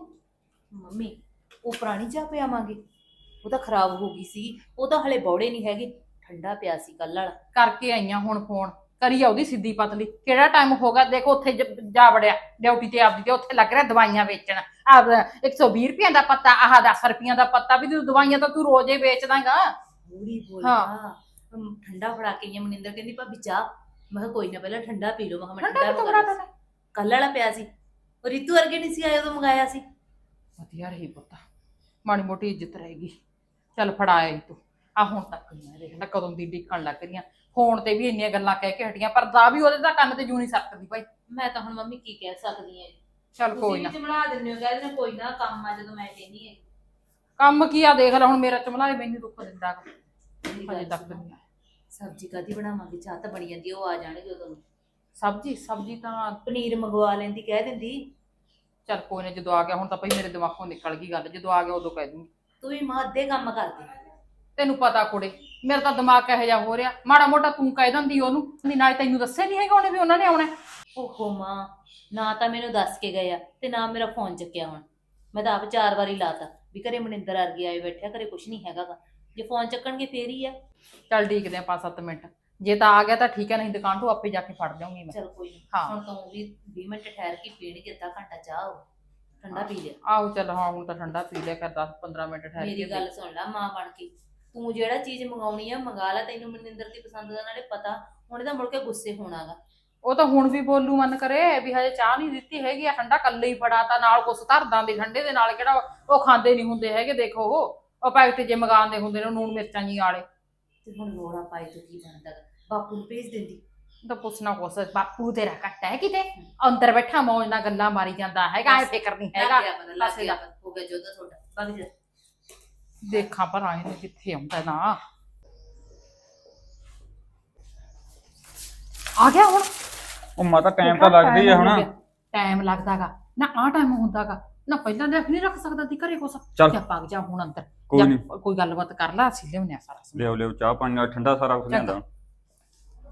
ਮੰਮੀ ਉਹ ਪੁਰਾਣੀ ਚਾਹ ਪਿਆਵਾਂਗੇ। ਉਹ ਤਾਂ ਖਰਾਬ ਹੋ ਗਈ ਸੀ ਉਹ ਤਾਂ ਹਲੇ ਬੌੜੇ ਨਹੀਂ ਹੈਗੇ ਠੰਡਾ ਪਿਆ ਸੀ ਕੱਲ ਵਾਲਾ। ਕਰਕੇ ਆਈਆਂ ਹੁਣ ਫੋਨ। ਕਰੀ ਆ ਉਹਦੀ ਸਿੱਧੀ ਪਤਲੀ। ਕਿਹੜਾ ਟਾਈਮ ਹੋ ਗਿਆ ਦੇਖੋ ਉੱਥੇ ਜ- ਜਾ ਵੜਿਆ। ਡਿਊਟੀ ਤੇ ਆਪਦੀ ਤੇ ਉੱਥੇ ਲੱਗ ਰਿਹਾ ਦਵਾਈਆਂ ਵੇਚਣ। ਆ 120 ਰੁਪਈਆਂ ਦਾ ਪੱਤਾ ਆਹ 10 ਰੁਪਈਆਂ ਦਾ ਪੱਤਾ ਵੀ ਤੂੰ ਦਵਾਈਆਂ ਤਾਂ ਤੂੰ ਰੋਜ਼ ਹੀ ਵੇਚਦਾਂਗਾ ਬੂੜੀ ਬੋਲ ਹਾਂ। ਹਮ, ਠੰਡਾ ਫੜਾ ਕੇ ਆਈ ਆ ਮਨਿੰਦਰ ਕਹਿੰਦੀ ਭਾਬੀ ਚਾਹ। ਮੈਂ ਕਿਹਾ ਕੋਈ ਨਾ ਪਹਿਲਾਂ ਠੰਡਾ ਪੀ ਲਓ। ਮੈਂ ਕਿਹਾ ਮੈਂ ਠੰਡਾ ਕਿੱਥੋਂ ਮੰਗਾ ਲਿਆ ਸੀ। ਵਾਲਾ ਪਿਆ ਸੀ। ਉਹ ਰਿਤੂ ਵਰਗੇ ਨਹੀਂ ਸੀ ਆਏ ਉਦੋਂ ਮੰਗਾਇਆ ਸੀ। ਵਧੀਆ ਰਹੀ ਪੁੱਤ। ਮਾੜੀ ਮੋਟੀ ਇੱਜ਼ਤ ਰਹੇਗੀ। ਚੱਲ ਫੜਾਇਆ ਤੂੰ। ਆ ਹੁਣ ਤੱਕ ਨਹੀਂ ਦੇਖਦਾ ਕਦੋਂ ਦੀ ਡਿੱਕਣ ਲੱਗ ਰਹੀਆਂ। ਫੋਨ ਤੇ ਵੀ ਇੰਨੀਆਂ ਗੱਲਾਂ ਕਹਿ ਕੇ ਹਟੀਆਂ ਪਰ ਦਾ ਵੀ ਉਹਦੇ ਤਾਂ ਕੰਨ ਤੇ ਜੂ ਨਹੀਂ ਸਕਦੀ ਭਾਈ। ਮੈਂ ਤਾਂ ਹੁਣ ਮੰਮੀ ਕੀ ਕਹਿ ਸਕਦੀ ਹਾਂ ਚੱਲ ਕੋਈ ਨਾ। ਤੁਸੀਂ ਵੀ ਚਮੜਾ ਦਿੰਦੇ ਹੋ ਕਹਿੰਦੇ ਨੇ ਕੋਈ ਨਾ ਕੰਮ ਆ ਜਦੋਂ ਮੈਂ ਕਹਿੰਦੀ ਹੈ ਕੰਮ ਕੀ ਆ ਦੇਖ ਲੈ ਹੁਣ ਮੇਰਾ ਚਮਲਾਏ ਮੈਨੂੰ ਦੁੱਖ ਦਿੰਦਾ ਗਾ। ਹਜੇ ਤੱਕ। ਨਹੀਂ ਆਇਆ। ਸਬਜ਼ੀ ਕਾਦੀ ਬਣਾਵਾਂਗੇ? ਚਾਹ ਤਾਂ ਬਣੀ ਜਾਂਦੀ ਆ, ਉਹ ਆ ਜਾਣਗੇ ਉਦੋਂ ਨੂੰ। ਸਬਜੀ ਸਬਜੀ ਤਾਂ ਪਨੀਰ ਮੰਗਵਾ ਲੈਂਦੀ ਕਹਿ ਦਿੰਦੀ। ਚੱਲ ਕੋਈ ਨਾ ਜਦੋਂ ਆ ਗਿਆ ਹੁਣ ਤਾਂ ਭਾਈ ਮੇਰੇ ਦਿਮਾਗੋਂ ਨਿਕਲ ਗਈ ਗੱਲ ਜਦੋਂ ਆ ਗਿਆ ਉਦੋਂ ਕਹਿ ਦੂੰਗੀ। ਤੂੰ ਵੀ ਮਾਂ ਅੱਧੇ ਕੰਮ ਕਰਦੀ ਤੈਨੂੰ ਪਤਾ ਕੁੜੇ ਮੇਰਾ ਤਾਂ ਦਿਮਾਗ ਇਹੋ ਜਿਹਾ ਹੋ ਰਿਹਾ। ਮਾੜਾ ਮੋਟਾ ਤੂੰ ਕਹਿ ਦਿੰਦੀ ਉਹਨੂੰ ਨਹੀਂ ਨਾਲੇ ਤੈਨੂੰ ਦੱਸਿਆ ਨਹੀਂ ਹੈਗਾ ਉਹਨੇ ਵੀ ਉਹਨਾਂ ਨੇ ਆਉਣਾ। ਹੈ। ਓਹੋ ਮਾਂ ਨਾ ਤਾਂ ਮੈਨੂੰ ਦੱਸ ਕੇ ਗਏ ਆ ਤੇ ਨਾ ਮੇਰਾ ਫੋਨ ਚੱਕਿਆ ਹੁਣ। ਮੈਂ ਤਾਂ ਆਪ ਚਾਰ ਵਾਰੀ ਲਾਤਾ ਵੀ ਘਰੇ ਮਨਿੰਦਰ ਵਰਗੇ ਆਏ ਬੈਠਿਆ ਘਰੇ ਕੁਛ ਨਹੀਂ ਹੈਗਾ ਗਾ। ਜੇ ਫੋਨ ਚੱਕਣਗੇ ਫੇਰ ਹੀ ਆ। ਚੱਲ ਢੀਕਦੇ ਆ 5-7 ਮਿੰਟ। ਜੇ ਤਾਂ ਆ ਗਿਆ ਤਾਂ ਠੀਕ ਹੈ ਨਹੀਂ ਦੁਕਾਨ ਤੋਂ ਆਪੇ ਜਾ ਕੇ ਫੜ ਲਿਆਉਂਗੀ ਮੈਂ। ਚਲ ਕੋਈ ਨੀ। ਹਾਂ। ਹੁਣ ਤੂੰ ਵੀ 20 ਮਿੰਟ ਠਹਿਰ ਕੇ ਪੀਣਗੇ ਅੱਧਾ ਘੰਟਾ ਚਾਹ ਉਹ ਠੰਡਾ ਪੀ ਲਿਆ। ਆਹੋ ਚੱਲ ਹਾਂ ਹੁਣ ਤਾਂ ਠੰਡਾ ਪੀ ਲਿਆ ਕਰ 10-15 ਮਿੰਟ ਠਹਿਰ ਮੇਰੀ ਕੇ ਗੱਲ ਸੁਣ ਲੈ ਮਾਂ ਬਣ ਕੇ। ਤੂੰ ਜਿਹੜਾ ਚੀਜ਼ ਮੰਗਾਉਣੀ ਆ ਮੰਗਾ ਲੈ ਤੈਨੂੰ ਮਨਿੰਦਰ ਦੀ ਪਸੰਦ ਦਾ ਨਾਲੇ ਪਤਾ ਹੁਣ ਇਹਦਾ ਮੁੜ ਕੇ ਗੁੱਸੇ ਹੋਣਾਗਾ। ਉਹ ਤਾਂ ਹੁਣ ਵੀ ਬੋਲੂ ਮਨ ਕਰੇ ਵੀ ਹਜੇ ਚਾਹ ਨਹੀਂ ਦਿੱਤੀ ਹੈਗੀ ਆ ਠੰਡਾ ਕੱਲੇ ਹੀ ਫੜਾਤਾ ਨਾਲ ਕੁਛ ਧਰਦਾਂ ਦੇ ਠੰਡੇ ਦੇ ਨਾਲ ਕਿਹੜਾ ਉਹ ਖਾਂਦੇ ਨਹੀਂ ਹੁੰਦੇ ਹੈਗੇ ਦੇਖੋ ਉਹ। ਉਹ ਪੈਕਟ ਜੇ ਮਗਾਉਂਦੇ ਹੁੰਦੇ ਨੇ ਨੂਣ ਮਿਰਚਾਂ ਜੀ ਵਾਲੇ। ਤੇ ਹੁਣ ਰੋਲਾ ਪਾਏ ਤੂੰ ਕੀ ਬਣਦਾ? ਬਾਪੂ ਨੂੰ ਭੇਜ ਦਿੰਦੀ। ਤਾਂ ਪੁੱਛਣਾ ਕੁਛ ਬਾਪੂ ਤੇਰਾ ਘੱਟ ਹੈ ਕਿਤੇ? ਅੰਦਰ ਬੈਠਾ ਮੌਜ ਨਾਲ ਗੱਲਾਂ ਮਾਰੀ ਜਾਂਦਾ ਹੈਗਾ ਐ ਫਿਕਰ ਨਹੀਂ ਹੈਗਾ। ਲੱਗ ਗਿਆ ਪਤਾ ਲੱਗ ਪਾਸੇ ਗਿਆ ਦਾ। ਪਤਾ, ਹੋ ਗਿਆ ਜੋਦਾ ਤੁਹਾਡਾ। ਬਗ ਜਾ। ਦੇਖਾਂ ਪਰ ਆਏ ਨੇ ਕਿੱਥੇ ਆਉਂਦਾ ਨਾ। ਆ ਗਿਆ ਹੁਣ। ਉਹ ਮਾਤਾ ਟਾਈਮ ਤਾਂ ਲੱਗਦੀ ਆ ਹੁਣ। ਟਾਈਮ ਲੱਗਦਾਗਾ। ਨਾ ਆ ਟਾਈਮ ਹੁੰਦਾਗਾ ਨਾ ਪਹਿਲਾਂ ਦੇਖ ਨਹੀਂ ਰੱਖ ਸਕਦਾ ਤੀ ਘਰੇ ਕੁਛ। ਚੱਲ। ਜਾ ਪੱਗ ਜਾ ਹੁਣ ਅੰਦਰ। ਕੋਈ ਜਾ, ਨਹੀਂ। ਕੋਈ ਗੱਲਬਾਤ ਕਰ ਲਾ ਅਸੀਂ ਲਿਆਉਂਦੇ ਆ ਸਾਰਾ ਸਮਾਨ। ਲਿਓ ਲਿਓ ਚਾਹ ਪਾਣੀ ਨਾਲ ਠੰਡਾ ਸਾਰਾ ਕੁਝ ਲਿਆਂਦਾ।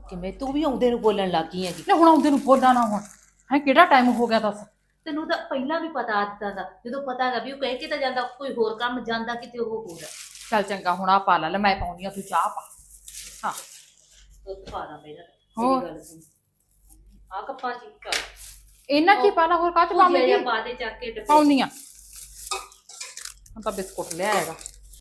ਕਿਵੇਂ? ਤੂੰ ਵੀ ਆਉਂਦੇ ਨੂੰ ਬੋਲਣ ਲੱਗ ਗਈ ਹੈਗੀ। ਨਾ ਹੁਣ ਆਉਂਦੇ ਨੂੰ ਬੋਲਾਂ ਨਾ ਹੁਣ। ਹੈ ਕਿਹੜਾ ਟਾਈਮ ਹੋ ਗਿਆ ਦੱਸ? ਤੈਨੂੰ ਤਾਂ ਪਹਿਲਾਂ ਵੀ ਪਤਾ ਆਦਤਾਂ ਦਾ ਜਦੋਂ ਪਤਾ ਹੈਗਾ ਵੀ ਉਹ ਕਹਿ ਕੇ ਤਾਂ ਜਾਂਦਾ ਕੋਈ ਹੋਰ ਕੰਮ ਜਾਂਦਾ ਕਿਤੇ ਉਹ ਹੋਰ ਆ ਚੱਲ ਚੰਗਾ ਹੁਣ ਆ ਪਾ ਲਾ ਲੈ ਮੈਂ ਪਾਉਂਦੀ ਆ ਤੂੰ ਚਾਹ ਪਾ। ਹਾਂ। ਦੁੱਧ ਪਾ ਦਾਂ ਮੇਰਾ ਹੋਰ? ਆ ਕੱਪਾਂ ਚ ਚੱਲ ਇਹਨਾਂ ਕੀ ਪਾ ਲਾ ਹੋਰ ਕਾਹ ਚ ਭੁਜੀਆ ਪਾਵੇਂਗੀ? ਜਿਹਾ ਪਾ ਦੇ ਚੱਕ ਕੇ ਡੱਬੇ 'ਚ। ਪਾਉਂਦੀ ਆ। ਹੁਣ ਤਾਂ ਬਿਸਕੁਟ ਲਿਆ ਹੈਗਾ